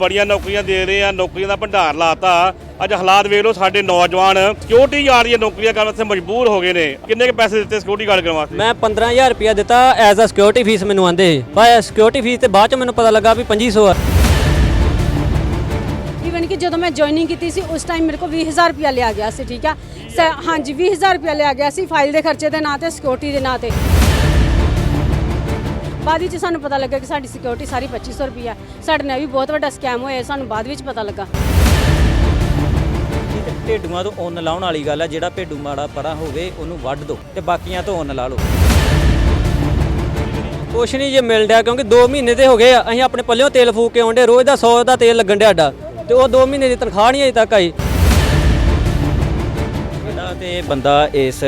ਬੜੀਆਂ ਨੌਕਰੀਆਂ ਦੇ ਰਹੇ ਆ ਨੌਕਰੀਆਂ ਦਾ ਭੰਡਾਰ ਲਾਤਾ। ਅੱਜ ਹਾਲਾਤ ਵੇਖ ਲਓ ਸਾਡੇ ਨੌਜਵਾਨ ਸਿਕਿਉਰਿਟੀ ਗਾਰਡ ਦੀਆਂ ਨੌਕਰੀਆਂ ਕਰਨ ਵਾਸਤੇ ਮਜਬੂਰ ਹੋ ਗਏ ਨੇ। ਕਿੰਨੇ ਕੁ ਪੈਸੇ ਦਿੱਤੇ ਸਿਕਿਉਰਿਟੀ ਗਾਰਡ ਕਰਨ ਵਾਸਤੇ? ਮੈਂ 15000 ਰੁਪਇਆ ਦਿੱਤਾ ਐਜ਼ ਅ ਸਿਕਿਉਰਿਟੀ ਫੀਸ ਮੈਨੂੰ ਆਂਦੇ। ਪਰ ਸਿਕਿਉਰਿਟੀ ਫੀਸ ਤੇ ਬਾਅਦ ਚ ਮੈਨੂੰ ਪਤਾ ਲੱਗਾ ਵੀ 2500 ਆ। ਇਵਨ ਕਿ ਜਦੋਂ ਮੈਂ ਜੁਆਇਨਿੰਗ ਕੀਤੀ ਸੀ ਉਸ ਟਾਈਮ ਮੇਰੇ ਕੋਲ 20000 ਰੁਪਇਆ ਲਿਆ ਗਿਆ ਸੀ ਠੀਕ ਆ? ਹਾਂਜੀ 20000 ਰੁਪਇਆ ਲਿਆ ਗਿਆ ਸੀ ਫਾਈਲ ਦੇ ਖਰਚੇ ਦੇ ਨਾਂ ਤੇ ਸਿਕਿਉਰਿਟੀ ਦੇ ਨਾਂ ਤੇ। ਬਾਅਦ ਵਿੱਚ ਸਾਨੂੰ ਪਤਾ ਲੱਗਾ ਕਿ ਸਾਡੀ ਸਿਕਿਉਰਿਟੀ ਸਾਰੀ 2500 ਰੁਪਇਆ। ਸਾਡੇ ਨਾਲ ਵੀ ਬਹੁਤ ਵੱਡਾ ਸਕੈਮ ਹੋਇਆ, ਸਾਨੂੰ ਬਾਅਦ ਵਿੱਚ ਪਤਾ ਲੱਗਾ। ਇਹ ਤੋਂ ਉੱਨ ਲਾਉਣ ਵਾਲੀ ਗੱਲ ਆ, ਜਿਹੜਾ ਭੇਡੂ ਮਾੜਾ ਪਰਾਂ ਹੋਵੇ, ਉਹਨੂੰ ਵੱਢ ਦੋ ਤੇ ਬਾਕੀਆਂ ਤੋਂ ਉੱਨ ਲਾ ਲਓ। ਕੁਛ ਨਹੀਂ ਜੇ ਮਿਲ ਡਿਆ ਕਿਉਂਕਿ 2 ਮਹੀਨੇ ਤੇ ਹੋ ਗਏ ਆ, ਅਸੀਂ ਆਪਣੇ ਪੱਲਿਓਂ ਤੇਲ ਫੂਕ ਕੇ ਆਉਂਦੇ, ਰੋਜ਼ ਦਾ 100 ਦਾ ਤੇਲ ਲੱਗਣ ਡਿਆ ਸਾਡਾ, ਤੇ ਉਹ 2 ਮਹੀਨੇ ਦੀ ਤਨਖਾਹ ਨਹੀਂ ਅਜੇ ਤੱਕ ਆਈ। ਤੇ ਬੰਦਾ ਇਸ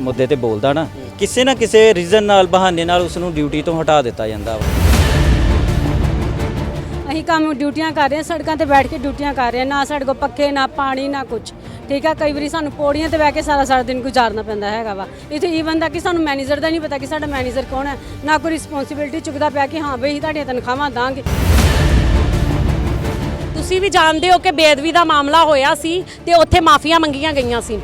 ਮੁੱਦੇ ਤੇ ਬੋਲਦਾ ਨਾ, ਕਿਸੇ ਨਾ ਕਿਸੇ ਰੀਜ਼ਨ ਨਾਲ, ਬਹਾਨੇ ਨਾਲ ਉਸ ਨੂੰ ਡਿਊਟੀ ਤੋਂ ਹਟਾ ਦਿੱਤਾ ਜਾਂਦਾ ਵਾ। ਅਸੀਂ ਕੰਮ ਡਿਊਟੀਆਂ ਕਰ ਰਹੇ ਹਾਂ, ਸੜਕਾਂ ਤੇ ਬੈਠ ਕੇ ਡਿਊਟੀਆਂ ਕਰ ਰਹੇ ਹਾਂ, ਨਾ ਸਾਡੇ ਕੋਲ ਪੱਖੇ, ਨਾ ਪਾਣੀ, ਨਾ ਕੁਝ ਠੀਕ ਆ, ਕਈ ਵਾਰੀ ਸਾਨੂੰ ਪੌੜੀਆਂ ਤੇ ਬਹਿ ਕੇ ਸਾਰਾ ਸਾਰਾ ਦਿਨ ਗੁਜ਼ਾਰਨਾ ਪੈਂਦਾ ਹੈਗਾ ਵਾ। ਇੱਥੇ ਈਵਨ ਦਾ ਕਿ ਸਾਨੂੰ ਮੈਨੇਜਰ ਦਾ ਨਹੀਂ ਪਤਾ ਕਿ ਸਾਡਾ ਮੈਨੇਜਰ ਕੌਣ ਹੈ। ਨਾ ਕੋਈ ਰਿਸਪੌਂਸਿਬਿਲਟੀ ਚੁੱਕਦਾ ਪਿਆ ਕਿ ਹਾਂ ਬਈ ਅਸੀਂ ਤੁਹਾਡੀਆਂ ਤਨਖਾਹਾਂ ਦਾਂਗੇ। ਤੁਸੀਂ ਵੀ ਜਾਣਦੇ ਹੋ ਕਿ ਬੇਅਦਬੀ ਦਾ ਮਾਮਲਾ ਹੋਇਆ ਸੀ ਤੇ ਉੱਥੇ ਮਾਫੀਆਂ ਮੰਗੀਆਂ ਗਈਆਂ ਸੀ।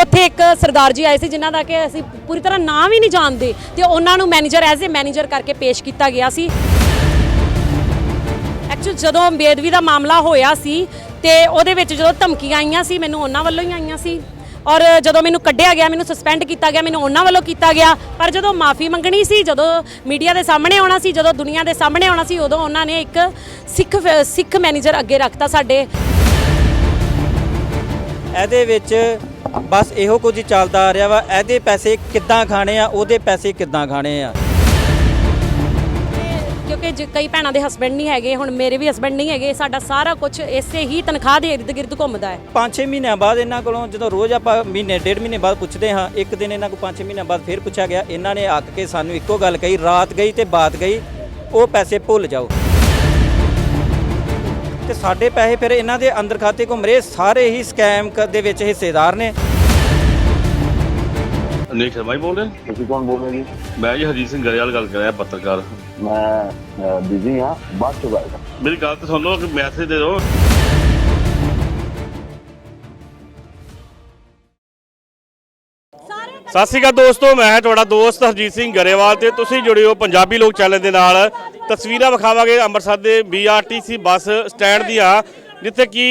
ਉੱਥੇ ਇੱਕ ਸਰਦਾਰ ਜੀ ਆਏ ਸੀ ਜਿਨ੍ਹਾਂ ਦਾ ਕਿ ਅਸੀਂ ਪੂਰੀ ਤਰ੍ਹਾਂ ਨਾਂ ਵੀ ਨਹੀਂ ਜਾਣਦੇ ਤੇ ਉਹਨਾਂ ਨੂੰ ਮੈਨੇਜਰ ਐਜ਼ ਅ ਮੈਨੇਜਰ ਕਰਕੇ ਪੇਸ਼ ਕੀਤਾ ਗਿਆ ਸੀ। ਐਕਚੁਅਲ ਜਦੋਂ ਬੇਅਦਬੀ ਦਾ ਮਾਮਲਾ ਹੋਇਆ ਸੀ ਤੇ ਉਹਦੇ ਵਿੱਚ ਜਦੋਂ ਧਮਕੀਆਂ ਆਈਆਂ ਸੀ, ਮੈਨੂੰ ਉਹਨਾਂ ਵੱਲੋਂ ਹੀ ਆਈਆਂ ਸੀ। ਔਰ ਜਦੋਂ ਮੈਨੂੰ ਕੱਢਿਆ ਗਿਆ, ਮੈਨੂੰ ਸਸਪੈਂਡ ਕੀਤਾ ਗਿਆ, ਮੈਨੂੰ ਉਹਨਾਂ ਵੱਲੋਂ ਕੀਤਾ ਗਿਆ। ਪਰ ਜਦੋਂ ਮਾਫੀ ਮੰਗਣੀ ਸੀ, ਜਦੋਂ ਮੀਡੀਆ ਦੇ ਸਾਹਮਣੇ ਆਉਣਾ ਸੀ, ਜਦੋਂ ਦੁਨੀਆ ਦੇ ਸਾਹਮਣੇ ਆਉਣਾ ਸੀ, ਉਦੋਂ ਉਹਨਾਂ ਨੇ ਇੱਕ ਸਿੱਖ ਸਿੱਖ ਮੈਨੇਜਰ ਅੱਗੇ ਰੱਖਤਾ ਸਾਡੇ। ਇਹਦੇ ਵਿੱਚ ਬਸ ਇਹੋ ਕੁਝ ਚੱਲਦਾ ਆ ਰਿਹਾ ਵਾ। ਇਹਦੇ ਪੈਸੇ ਕਿੱਦਾਂ ਖਾਣੇ ਆ, ਉਹਦੇ ਪੈਸੇ ਕਿੱਦਾਂ ਖਾਣੇ ਆ? ਕਿਉਂਕਿ ਜੇ ਕਈ ਭੈਣਾਂ ਦੇ ਹਸਬੰਡ ਨਹੀਂ ਹੈਗੇ, ਹੁਣ ਮੇਰੇ ਵੀ ਹਸਬੰਡ ਨਹੀਂ ਹੈਗੇ, ਸਾਡਾ ਸਾਰਾ ਕੁਝ ਇਸੇ ਹੀ ਤਨਖਾਹ ਦੇ ਇਰਦ ਗਿਰਦ ਘੁੰਮਦਾ ਹੈ। 5-6 ਮਹੀਨਿਆਂ ਬਾਅਦ ਇਹਨਾਂ ਕੋਲੋਂ ਜਦੋਂ ਰੋਜ਼ ਆਪਾਂ ਮਹੀਨੇ, ਡੇਢ ਮਹੀਨੇ ਬਾਅਦ ਪੁੱਛਦੇ ਹਾਂ, ਇੱਕ ਦਿਨ ਇਹਨਾਂ ਕੋਲ 5-6 ਮਹੀਨਿਆਂ ਬਾਅਦ ਫਿਰ ਪੁੱਛਿਆ ਗਿਆ, ਇਹਨਾਂ ਨੇ ਅੱਕ ਕੇ ਸਾਨੂੰ ਇੱਕੋ ਗੱਲ ਕਹੀ, ਰਾਤ ਗਈ ਤੇ ਬਾਤ ਗਈ, ਉਹ ਪੈਸੇ ਭੁੱਲ ਜਾਓ। ਤੇ ਸਾਡੇ ਪੈਸੇ ਫਿਰ ਇਹਨਾਂ ਦੇ ਅੰਦਰ ਖਾਤੇ ਘੁੰਮ ਰਹੇ, ਸਾਰੇ ਹੀ ਸਕੈਮ ਕ- ਦੇ ਵਿੱਚ ਹਿੱਸੇਦਾਰ ਨੇ। ਅਨੇਕ ਸ਼ਰਮਾ ਹੀ ਬੋਲ ਰਹੇ ਤੁਸੀਂ ਕੌਣ ਬੋਲ ਰਹੇ ਜੀ? ਮੈਂ ਜੀ ਹਰਜੀਤ ਸਿੰਘ ਗਰੇਵਾਲ ਗੱਲ ਕਰ ਰਿਹਾ ਪੱਤਰਕਾਰ। ਮੈਂ ਬਿਜ਼ੀ ਹਾਂ ਬਾਅਦ ਚ ਗੱਲ ਮੇਰੀ ਗੱਲ ਤਾਂ ਸੁਣ ਕਿ ਮੈਸੇਜ ਦੇ ਦਿਓ। ਸਤਿ ਸ਼੍ਰੀ ਅਕਾਲ ਦੋਸਤੋ ਮੈਂ ਹਾਂ ਤੁਹਾਡਾ ਦੋਸਤ ਹਰਜੀਤ ਸਿੰਘ ਗਰੇਵਾਲ ਤੇ ਤੁਸੀਂ ਜੁੜੇ ਹੋ ਪੰਜਾਬੀ ਲੋਕ ਚੈਨਲ ਦੇ ਨਾਲ। ਤਸਵੀਰਾਂ ਵਿਖਾਵਾਂਗੇ ਅੰਮ੍ਰਿਤਸਰ ਦੇ BRTC ਬੱਸ ਸਟੈਂਡ ਦੀਆਂ ਜਿੱਥੇ ਕਿ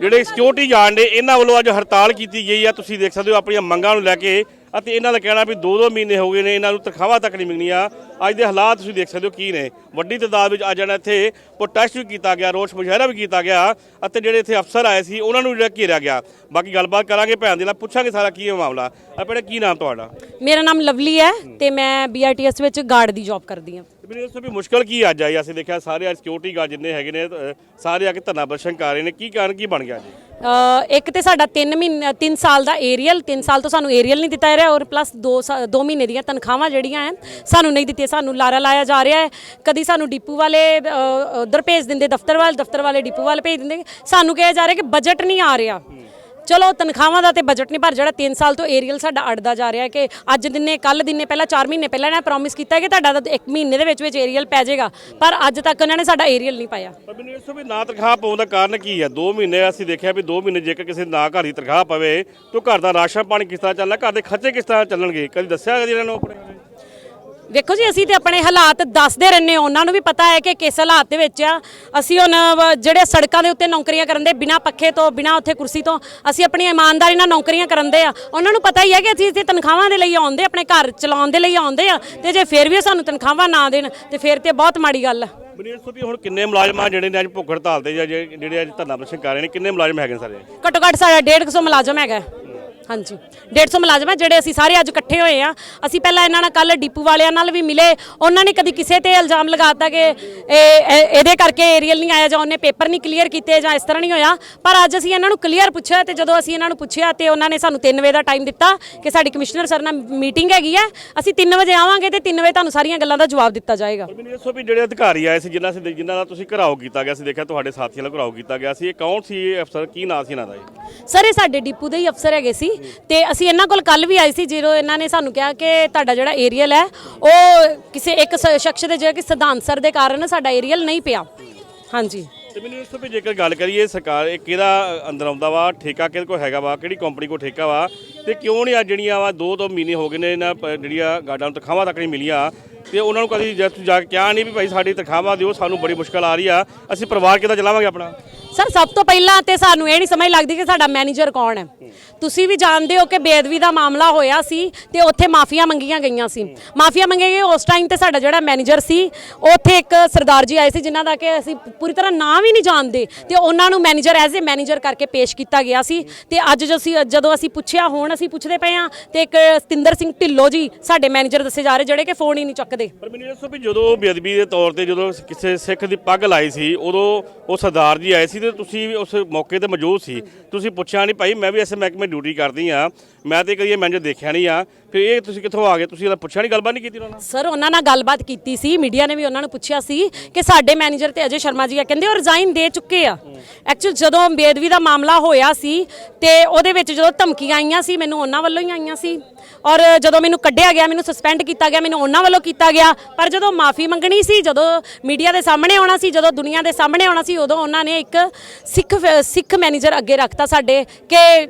ਜਿਹੜੇ ਸਿਕਿਉਰਿਟੀ ਗਾਰਡ ਨੇ ਇਹਨਾਂ ਵੱਲੋਂ ਅੱਜ ਹੜਤਾਲ ਕੀਤੀ ਗਈ ਆ ਤੁਸੀਂ ਦੇਖ ਸਕਦੇ ਹੋ ਆਪਣੀਆਂ ਮੰਗਾਂ ਨੂੰ ਲੈ ਕੇ ਅਤੇ ਇਹਨਾਂ ਦਾ ਕਹਿਣਾ ਵੀ 2-2 ਮਹੀਨੇ ਹੋ ਗਏ ਨੇ ਇਹਨਾਂ ਨੂੰ ਤਨਖਾਹਾਂ ਤੱਕ ਨਹੀਂ ਮਿਲਣੀਆਂ। ਅੱਜ ਦੇ ਹਾਲਾਤ ਤੁਸੀਂ ਦੇਖ ਸਕਦੇ ਹੋ ਕੀ ਨੇ। ਵੱਡੀ ਤਾਦਾਦ ਵਿੱਚ ਅੱਜ ਇਹਨਾਂ ਇੱਥੇ ਪ੍ਰੋਟੈਸਟ ਵੀ ਕੀਤਾ ਗਿਆ ਰੋਸ ਮੁਜ਼ਾਹਰਾ ਵੀ ਕੀਤਾ ਗਿਆ ਅਤੇ ਜਿਹੜੇ ਇੱਥੇ ਅਫਸਰ ਆਏ ਸੀ ਉਹਨਾਂ ਨੂੰ ਜਿਹੜਾ ਘੇਰਿਆ ਗਿਆ। ਬਾਕੀ ਗੱਲਬਾਤ ਕਰਾਂਗੇ ਭੈਣ ਦੇ ਨਾਲ ਪੁੱਛਾਂਗੇ ਸਾਰਾ ਕੀ ਹੈ ਮਾਮਲਾ। ਆਪਣੇ ਕੀ ਨਾਮ ਤੁਹਾਡਾ? ਮੇਰਾ ਨਾਮ ਲਵਲੀ ਹੈ ਤੇ ਮੈਂ BRTS ਵਿੱਚ ਗਾਰਡ ਦੀ ਜੌਬ ਕਰਦੀ ਹਾਂ। ਮੈਨੂੰ ਇਸ ਤੋਂ ਵੀ ਮੁਸ਼ਕਲ ਕੀ ਅੱਜ ਆਈ? ਅਸੀਂ ਦੇਖਿਆ ਸਾਰੇ ਅੱਜ ਸਿਕਿਉਰਿਟੀ ਗਾਰਡ ਜਿੰਨੇ ਹੈਗੇ ਨੇ ਸਾਰੇ ਆ ਕੇ ਧਰਨਾ ਪ੍ਰਦਰਸ਼ਨ ਕਰ ਰਹੇ ਨੇ। ਕੀ ਕਾਰਨ ਕੀ ਬਣ ਗਿਆ ਜੀ ਇੱਕ ਤੇ ਸਾਡਾ 3 ਮਹੀਨੇ 3 ਸਾਲ ਦਾ ਏਰੀਅਲ 3 ਸਾਲ ਤੋਂ ਸਾਨੂੰ ਏਰੀਅਲ ਨਹੀਂ ਦਿੱਤਾ ਰਿਹਾ ਔਰ ਪਲੱਸ 2 2 ਮਹੀਨੇ ਦੀਆਂ ਤਨਖਾਹਾਂ ਜਿਹੜੀਆਂ ਹੈ ਸਾਨੂੰ ਨਹੀਂ ਦਿੱਤੀਆਂ ਸਾਨੂੰ ਲਾਰਾ ਲਾਇਆ ਜਾ ਰਿਹਾ ਹੈ। ਕਦੀ ਸਾਨੂੰ ਡਿਪੂ ਵਾਲੇ ਅ, ਉਧਰ ਭੇਜ ਦਿੰਦੇ ਦਫ਼ਤਰ ਵਾਲੇ ਦਫ਼ਤਰ ਵਾਲੇ ਡਿਪੂ ਵਾਲੇ ਭੇਜ ਦਿੰਦੇ। ਸਾਨੂੰ ਕਿਹਾ ਜਾ ਰਿਹਾ ਕਿ ਬਜਟ ਨਹੀਂ ਆ ਰਿਹਾ। ਚਲੋ, ਤਨਖਾਹਾਂ ਦਾ ਤੇ ਬਜਟ ਨਹੀਂ, ਪਰ ਜਿਹੜਾ 3 ਸਾਲ ਤੋਂ ਏਰੀਅਲ ਸਾਡਾ ਅੜਦਾ ਜਾ ਰਿਹਾ ਹੈ ਕਿ ਅੱਜ ਦਿਨੇ ਕੱਲ ਦਿਨੇ, ਪਹਿਲਾਂ 4 ਮਹੀਨੇ ਪਹਿਲਾਂ ਇਹਨਾਂ ਪ੍ਰੋਮਿਸ ਕੀਤਾ ਕਿ ਤੁਹਾਡਾ ਤਾਂ 1 ਮਹੀਨੇ ਦੇ ਵਿੱਚ ਵਿੱਚ ਏਰੀਅਲ ਪੈ ਜਾਏਗਾ, ਪਰ ਅੱਜ ਤੱਕ ਉਹਨਾਂ ਨੇ ਸਾਡਾ ਏਰੀਅਲ ਨਹੀਂ ਪਾਇਆ। ਪਰ ਮੈਨੂੰ ਇਸ ਵੀ ਨਾ ਤਨਖਾਹ ਪਾਉਣ ਦਾ ਕਾਰਨ ਕੀ ਹੈ? 2 ਮਹੀਨੇ ਅਸੀਂ ਦੇਖਿਆ ਵੀ 2 ਮਹੀਨੇ ਜੇਕਰ ਕਿਸੇ ਨਾ ਘਰ ਦੀ ਤਨਖਾਹ ਪਵੇ, ਤਾਂ ਘਰ ਦਾ ਰਾਸ਼ਨ ਪਾਣੀ ਕਿਸ ਤਰ੍ਹਾਂ ਚੱਲਣਾ, ਘਰ ਦੇ ਖਰਚੇ ਕਿਸ ਤਰ੍ਹਾਂ ਚੱਲਣਗੇ? ਕਦੀ ਦੱਸਿਆ ਕਦੀ ਇਹਨਾਂ ਨੂੰ ਆਪਣੇ ਵੇਖੋ ਜੀ ਅਸੀਂ ਤੇ ਆਪਣੇ ਹਾਲਾਤ ਦੱਸਦੇ ਰਹਿੰਦੇ ਹਾਂ। ਉਹਨਾਂ ਨੂੰ ਵੀ ਪਤਾ ਹੈ ਕਿ ਕਿਸ ਹਾਲਾਤ ਦੇ ਵਿੱਚ ਆ। ਅਸੀਂ ਹੁਣ ਜਿਹੜੇ ਸੜਕਾਂ ਦੇ ਉੱਤੇ ਨੌਕਰੀਆਂ ਕਰਨ ਦੇ ਬਿਨਾ ਪੱਖੇ ਤੋਂ ਬਿਨਾ ਉੱਥੇ ਕੁਰਸੀ ਤੋਂ ਅਸੀਂ ਆਪਣੀ ਇਮਾਨਦਾਰੀ ਨਾਲ ਨੌਕਰੀਆਂ ਕਰਨ ਦੇ ਆ। ਉਹਨਾਂ ਨੂੰ ਪਤਾ ਹੀ ਹੈ ਕਿ ਅਸੀਂ ਇੱਥੇ ਤਨਖਾਹਾਂ ਦੇ ਲਈ ਆਉਂਦੇ ਆਪਣੇ ਘਰ ਚਲਾਉਣ ਦੇ ਲਈ ਆਉਂਦੇ ਆ। ਤੇ ਜੇ ਫਿਰ ਵੀ ਸਾਨੂੰ ਤਨਖਾਹਾਂ ਨਾ ਦੇਣ ਤੇ ਫਿਰ ਤੇ ਬਹੁਤ ਮਾੜੀ ਗੱਲ ਆ। ਮੈਨੂੰ ਇਸ ਤੋਂ ਵੀ ਹੁਣ ਕਿੰਨੇ ਮੁਲਾਜ਼ਮ ਆ ਜਿਹੜੇ ਨੇ ਅੱਜ ਭੁੱਖ ਹੜਤਾਲ ਤੇ ਜਾਂ ਜਿਹੜੇ ਅੱਜ ਧਰਨਾ ਪ੍ਰਦਰਸ਼ਨ ਕਰ ਰਹੇ ਨੇ? ਕਿੰਨੇ ਮੁਲਾਜ਼ਮ ਹੈਗੇ ਸਾਰੇ? ਘੱਟੋ ਘੱਟ ਸਾਡਾ 150 ਮੁਲਾਜ਼ਮ ਹੈਗਾ। ਹਾਂਜੀ। 150 ਮੁਲਾਜ਼ਮ ਹੈ ਜਿਹੜੇ ਅਸੀਂ ਸਾਰੇ ਅੱਜ ਇਕੱਠੇ ਹੋਏ ਆ। ਅਸੀਂ ਪਹਿਲਾਂ ਇਹਨਾਂ ਨਾਲ ਕੱਲ ਡਿਪੂ ਵਾਲਿਆਂ ਨਾਲ ਵੀ ਮਿਲੇ। ਉਹਨਾਂ ਨੇ ਕਦੀ ਕਿਸੇ ਤੇ ਇਲਜ਼ਾਮ ਲਗਾਤਾ ਕਿ ਇਹ ਇਹ- ਇਹਦੇ ਕਰਕੇ ਏਰੀਅਲ ਨਹੀਂ ਆਇਆ ਜਾਂ ਉਹਨੇ ਪੇਪਰ ਨਹੀਂ ਕਲੀਅਰ ਕੀਤੇ ਜਾਂ ਇਸ ਤਰ੍ਹਾਂ ਨਹੀਂ ਹੋਇਆ। ਪਰ ਅੱਜ ਅਸੀਂ ਇਹਨਾਂ ਨੂੰ ਕਲੀਅਰ ਪੁੱਛਿਆ ਤੇ ਜਦੋਂ ਅਸੀਂ ਇਹਨਾਂ ਨੂੰ ਪੁੱਛਿਆ ਤੇ ਉਹਨਾਂ ਨੇ ਸਾਨੂੰ 3 ਵਜੇ ਦਾ ਟਾਈਮ ਦਿੱਤਾ ਕਿ ਸਾਡੀ ਕਮਿਸ਼ਨਰ ਸਰ ਨਾਲ ਮੀਟਿੰਗ ਹੈਗੀ ਹੈ ਅਸੀਂ 3 ਵਜੇ ਆਵਾਂਗੇ ਤੇ 3 ਵਜੇ ਤੁਹਾਨੂੰ ਸਾਰੀਆਂ ਗੱਲਾਂ ਦਾ ਜਵਾਬ ਦਿੱਤਾ ਜਾਏਗਾ। ਪਰ ਮੈਨੂੰ ਇਸ ਤੋਂ ਵੀ ਜਿਹੜੇ ਅਧਿਕਾਰੀ ਆਏ ਸੀ ਜਿਨ੍ਹਾਂ ਸੀ ਜਿਨ੍ਹਾਂ ਦਾ ਤੁਸੀਂ ਘਰਾਓ ਕੀਤਾ ਗਿਆ ਸੀ ਦੇਖਿਆ ਤੁਹਾਡੇ ਸਾਥੀਆਂ ਦਾ ਘਰਾਓ ਕੀਤਾ ਗਿਆ ਸੀ। ਇਹ ਕੌਣ ਸੀ ਇਹ ਅਫਸਰ? ਕੀ ਨਾਂ ਸੀ ਇਹਨਾਂ ਦਾ ਜੀ? ਸਰ ਇਹ ਸਾਡੇ ਡਿਪੂ ਦੇ ਹੀ ਅਫਸਰ ਹੈਗੇ ਸੀ। ਤੇ ਅਸੀਂ ਇਹਨਾਂ ਕੋਲ ਕੱਲ ਵੀ ਆਏ ਸੀ ਜਦੋਂ ਇਹਨਾਂ ਨੇ ਸਾਨੂੰ ਕਿਹਾ ਕਿ ਤੁਹਾਡਾ ਜਿਹੜਾ ਏਰੀਅਲ ਹੈ, ਉਹ ਕਿਸੇ ਇੱਕ ਸ- ਸ਼ਖਸ ਦੇ ਜਿਹੜਾ ਕਿ ਸਿਧਾਂਤ ਸਰ ਦੇ ਕਾਰਨ ਸਾਡਾ ਏਰੀਅਲ ਨਹੀਂ ਪਿਆ। ਹਾਂਜੀ। ਤੇ ਮੈਨੂੰ ਇਸ ਤੋਂ ਵੀ ਜੇਕਰ ਗੱਲ ਕਰੀਏ, ਸਰਕਾਰ ਇਹ ਕਿਹਦਾ ਅੰਦਰ ਆਉਂਦਾ ਵਾ? ਠੇਕਾ ਕਿਹਦੇ ਕੋਲ ਹੈਗਾ ਵਾ? ਕਿਹੜੀ ਕੰਪਨੀ ਕੋਲ ਠੇਕਾ ਵਾ? ਤੇ ਕਿਉਂ ਨਹੀਂ ਅੱਜ ਜਿਹੜੀਆਂ ਵਾ ਦੋ ਦੋ ਮਹੀਨੇ ਹੋ ਗਏ ਨੇ ਇਹਨਾਂ ਪ- ਜਿਹੜੀਆਂ ਗਾਰਡਾਂ ਨੂੰ ਤਨਖਾਹਾਂ ਤੱਕ ਨਹੀਂ ਮਿਲੀਆਂ? ਤੇ ਉਹਨਾਂ ਨੂੰ ਕਦੀ ਜਦ ਜਾ ਕੇ ਕਿਹਾ ਨਹੀਂ ਵੀ ਭਾਈ ਸਾਡੀ ਤਨਖਾਹਾਂ ਦਿਓ, ਸਾਨੂੰ ਬੜੀ ਮੁਸ਼ਕਲ ਆ ਰਹੀ ਆ। ਅਸੀਂ ਪਰਿਵਾਰ ਕਿੱਦਾਂ ਚਲਾਵਾਂਗੇ ਆਪਣਾ? ਸਰ, ਸਭ ਤੋਂ ਪਹਿਲਾਂ ਤੇ ਸਾਨੂੰ ਇਹ ਨਹੀਂ ਸਮਝ ਲੱਗਦੀ ਕਿ ਸਾਡਾ ਮੈਨੇਜਰ ਕੌਣ ਹੈ। ਤੁਸੀਂ ਵੀ ਜਾਣਦੇ ਹੋ ਕਿ ਬੇਦਵੀ ਦਾ ਮਾਮਲਾ ਹੋਇਆ ਸੀ ਤੇ ਉੱਥੇ ਮਾਫੀਆਂ ਮੰਗੀਆਂ ਗਈਆਂ ਸੀ। ਮਾਫੀਆਂ ਮੰਗੇ ਗਏ ਉਸ ਟਾਈਮ ਤੇ ਸਾਡਾ ਜਿਹੜਾ ਮੈਨੇਜਰ ਸੀ, ਉੱਥੇ ਇੱਕ ਸਰਦਾਰ ਜੀ ਆਏ ਸੀ ਜਿਨ੍ਹਾਂ ਦਾ ਕਿ ਅਸੀਂ ਪੂਰੀ ਤਰ੍ਹਾਂ ਨਾਮ ਹੀ ਨਹੀਂ ਜਾਣਦੇ ਤੇ ਉਹਨਾਂ ਨੂੰ ਮੈਨੇਜਰ ਐਜ਼ ਅ ਮੈਨੇਜਰ ਕਰਕੇ ਪੇਸ਼ ਕੀਤਾ ਗਿਆ ਸੀ। ਤੇ ਅੱਜ ਜੋ ਅਸੀਂ, ਜਦੋਂ ਅਸੀਂ ਪੁੱਛਿਆ, ਹੁਣ ਅਸੀਂ ਪੁੱਛਦੇ ਪਏ ਆ ਤੇ ਇੱਕ ਸਤਿੰਦਰ ਸਿੰਘ ਢਿੱਲੋਂ ਜੀ ਸਾਡੇ ਮੈਨੇਜਰ ਦੱਸੇ ਜਾ ਰਹੇ, ਜਿਹੜੇ ਕਿ ਫੋਨ ਹੀ ਨਹੀਂ ਚੱਕਦੇ ਪਰ ਮੈਨੂੰ ਦੱਸੋ ਵੀ ਜਦੋਂ ਬੇਅਦਬੀ ਦੇ ਤੌਰ ਤੇ ਜਦੋਂ ਕਿਸੇ ਸਿੱਖ ਦੀ ਪੱਗ ਲਾਈ ਸੀ, ਉਦੋਂ ਉਹ ਸਰਦਾਰ ਜੀ ਆਏ ਸੀ ਤੇ ਤੁਸੀਂ ਵੀ ਉਸ ਮੌਕੇ ਤੇ ਮੌਜੂਦ ਸੀ। ਤੁਸੀਂ ਪੁੱਛਿਆ ਨਹੀਂ, ਭਾਈ ਮੈਂ ਵੀ ਐਸੇ ਮਹਿਕਮੇ ਡਿਊਟੀ ਕਰਦੀ ਆ ਮੈਂ ਤੇ ਕਦੀ ਇਹ ਮੈਨੇਜਰ ਦੇਖਿਆ ਨਹੀਂ ਆ। ਫਿਰ ਇਹ ਤੁਸੀਂ ਕਿੱਥੋਂ ਆ ਗਏ? ਤੁਸੀਂ ਇਹਦਾ ਪੁੱਛਿਆ ਨਹੀਂ ਗੱਲਬਾਤ ਨਹੀਂ ਕੀਤੀ ਉਹਨਾਂ ਨਾਲ? ਸਰ ਉਹਨਾਂ ਨਾਲ ਗੱਲਬਾਤ ਕੀਤੀ ਸੀ ਮੀਡੀਆ ਨੇ ਵੀ ਉਹਨਾਂ ਨੂੰ ਪੁੱਛਿਆ ਸੀ ਕਿ ਸਾਡੇ ਮੈਨੇਜਰ ਤੇ ਅਜੇ ਸ਼ਰਮਾ ਜੀ ਆ। ਕਹਿੰਦੇ ਉਹ ਰਿਜ਼ਾਈਨ ਦੇ ਚੁੱਕੇ ਆ। ਐਕਚੁਅਲ ਜਦੋਂ ਬੇਦਵੀ ਦਾ ਮਾਮਲਾ ਹੋਇਆ ਸੀ ਤੇ ਉਹਦੇ ਵਿੱਚ ਜਦੋਂ ਧਮਕੀਆਂ ਆਈਆਂ ਸੀ, ਮੈਨੂੰ ਉਹਨਾਂ ਵੱਲੋਂ ਹੀ ਆਈਆਂ ਸੀ। ਔਰ ਜਦੋਂ ਮੈਨੂੰ ਕੱਢਿਆ ਗਿਆ, ਮੈਨੂੰ ਸਸਪੈਂਡ ਕੀਤਾ ਗਿਆ, ਮੈਨੂੰ ਉਹਨਾਂ ਵੱਲੋਂ ਕੀਤਾ ਗਿਆ। ਪਰ ਜਦੋਂ ਮਾਫੀ ਮੰਗਣੀ ਸੀ, ਜਦੋਂ ਮੀਡੀਆ ਦੇ ਸਾਹਮਣੇ ਆਉਣਾ ਸੀ, ਜਦੋਂ ਦੁਨੀਆ ਦੇ ਸਾਹਮਣੇ ਆਉਣਾ ਸੀ, ਉਦੋਂ ਉਹਨਾਂ ਨੇ ਇੱਕ ਸਿੱਖ ਸਿੱਖ ਮੈਨੇਜਰ ਅੱਗੇ ਰੱਖਤਾ ਸਾਡੇ ਕਿ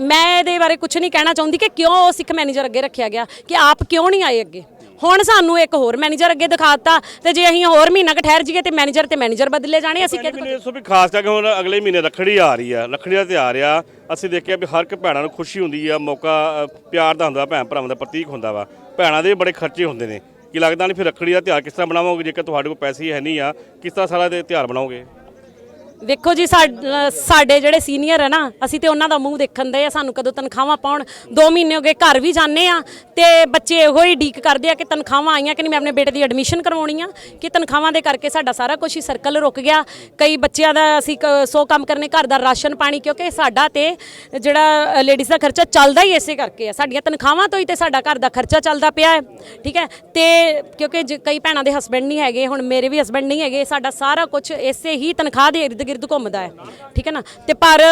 ਮੈਂ ਇਹਦੇ ਬਾਰੇ ਕੁਝ ਨਹੀਂ ਕਹਿਣਾ ਚਾਹੁੰਦੀ ਕਿ ਕਿਉਂ ਉਹ ਸਿੱਖ ਮੈਨੇਜਰ ਅੱਗੇ ਰੱਖਿਆ ਗਿਆ ਕਿ ਆਪ ਕਿਉਂ ਨਹੀਂ ਆਏ ਅੱਗੇ? ਹੁਣ ਸਾਨੂੰ ਇੱਕ ਹੋਰ ਮੈਨੇਜਰ ਅੱਗੇ ਦਿਖਾਤਾ ਤੇ ਜੇ ਅਸੀਂ ਹੋਰ ਮਹੀਨਾ ਕ ਠਹਿਰ ਜੀਏ ਤੇ ਮੈਨੇਜਰ ਤੇ ਮੈਨੇਜਰ ਬਦਲੇ ਜਾਣੇ ਅਸੀਂ ਕਿਹਦੇ ਮੈਨੂੰ ਇਸ ਵੀ ਖਾਸ ਕਰਕੇ ਹੁਣ ਅਗਲੇ ਮਹੀਨੇ ਰੱਖੜੀ ਆ ਰਹੀ ਆ ਰੱਖੜੀ ਦਾ ਤਿਉਹਾਰ ਆ ਅਸੀਂ ਦੇਖਿਆ ਵੀ ਹਰ ਇੱਕ ਭੈਣਾਂ ਨੂੰ ਖੁਸ਼ੀ ਹੁੰਦੀ ਆ ਮੌਕਾ ਅ, ਪਿਆਰ ਦਾ ਹੁੰਦਾ ਭੈਣ ਭਰਾਵਾਂ ਦਾ ਪ੍ਰਤੀਕ ਹੁੰਦਾ ਵਾ। ਭੈਣਾਂ ਦੇ ਵੀ ਬੜੇ ਖਰਚੇ ਹੁੰਦੇ ਨੇ। ਕੀ ਲੱਗਦਾ ਨਹੀਂ ਫਿਰ ਰੱਖੜੀ ਦਾ ਤਿਉਹਾਰ ਕਿਸ ਤਰ੍ਹਾਂ ਬਣਾਵੋਗੇ ਜੇਕਰ ਤੁਹਾਡੇ ਕੋਲ ਪੈਸੇ ਹੀ ਹੈ ਨਹੀਂ ਆ ਕਿਸ ਤਰ੍ਹਾਂ ਸਾਰਾ ਤਿਉਹਾਰ ਬਣਾਓਗੇ ਦੇਖੋ ਜੀ ਸਾਡੇ ਜਿਹੜੇ ਸੀਨੀਅਰ ਹੈ ਨਾ, ਅਸੀਂ ਤੇ ਉਹਨਾਂ ਦਾ ਮੂੰਹ ਦੇਖਣ ਦੇ ਆ, ਸਾਨੂੰ ਕਦੋਂ ਤਨਖਾਹਾਂ ਪਾਉਣ। 2 ਮਹੀਨੇ ਹੋ ਗਏ ਘਰ ਵੀ ਜਾਂਦੇ ਆ ਤੇ ਬੱਚੇ ਇਹੋ ਹੀ ਡੀਕ ਕਰਦੇ ਆ ਕਿ ਤਨਖਾਹਾਂ ਆਈਆਂ ਕਿ ਨਹੀਂ, ਮੈਂ ਆਪਣੇ ਬੇਟੇ ਦੀ ਐਡਮਿਸ਼ਨ ਕਰਵਾਉਣੀ ਆ ਕਿ ਤਨਖਾਹਾਂ ਦੇ ਕਰਕੇ ਸਾਡਾ ਸਾਰਾ ਕੁਝ ਹੀ ਸਰਕਲ ਰੁਕ ਗਿਆ। ਕਈ ਬੱਚਿਆਂ ਦਾ ਅਸੀਂ ਕ- ਸੌ ਕੰਮ ਕਰਨੇ, ਘਰ ਦਾ ਰਾਸ਼ਨ ਪਾਣੀ, ਕਿਉਂਕਿ ਸਾਡਾ ਤੇ ਜਿਹੜਾ ਲੇਡੀਜ਼ ਦਾ ਖਰਚਾ ਚੱਲਦਾ ਹੀ ਇਸੇ ਕਰਕੇ ਆ। ਸਾਡੀਆਂ ਤਨਖਾਹਾਂ ਤੋਂ ਹੀ ਤੇ ਸਾਡਾ ਘਰ ਦਾ ਖਰਚਾ ਚੱਲਦਾ ਪਿਆ ਹੈ, ਠੀਕ ਹੈ? ਤੇ ਕਿਉਂਕਿ ਜ- ਕਈ ਭੈਣਾਂ ਦੇ ਹਸਬੰਡ ਨਹੀਂ ਹੈਗੇ, ਹੁਣ ਮੇਰੇ ਵੀ ਹਸਬੰਡ ਨਹੀਂ ਹੈਗੇ, ਸਾਡਾ ਸਾਰਾ ਕੁਝ ਇਸੇ ਹੀ ਤਨਖਾਹ ਦੇ ਗਿਰਦ ਘੁੰਮਦਾ ਹੈ ਠੀਕ ਹੈ ਨਾ? ਤੇ ਪਰ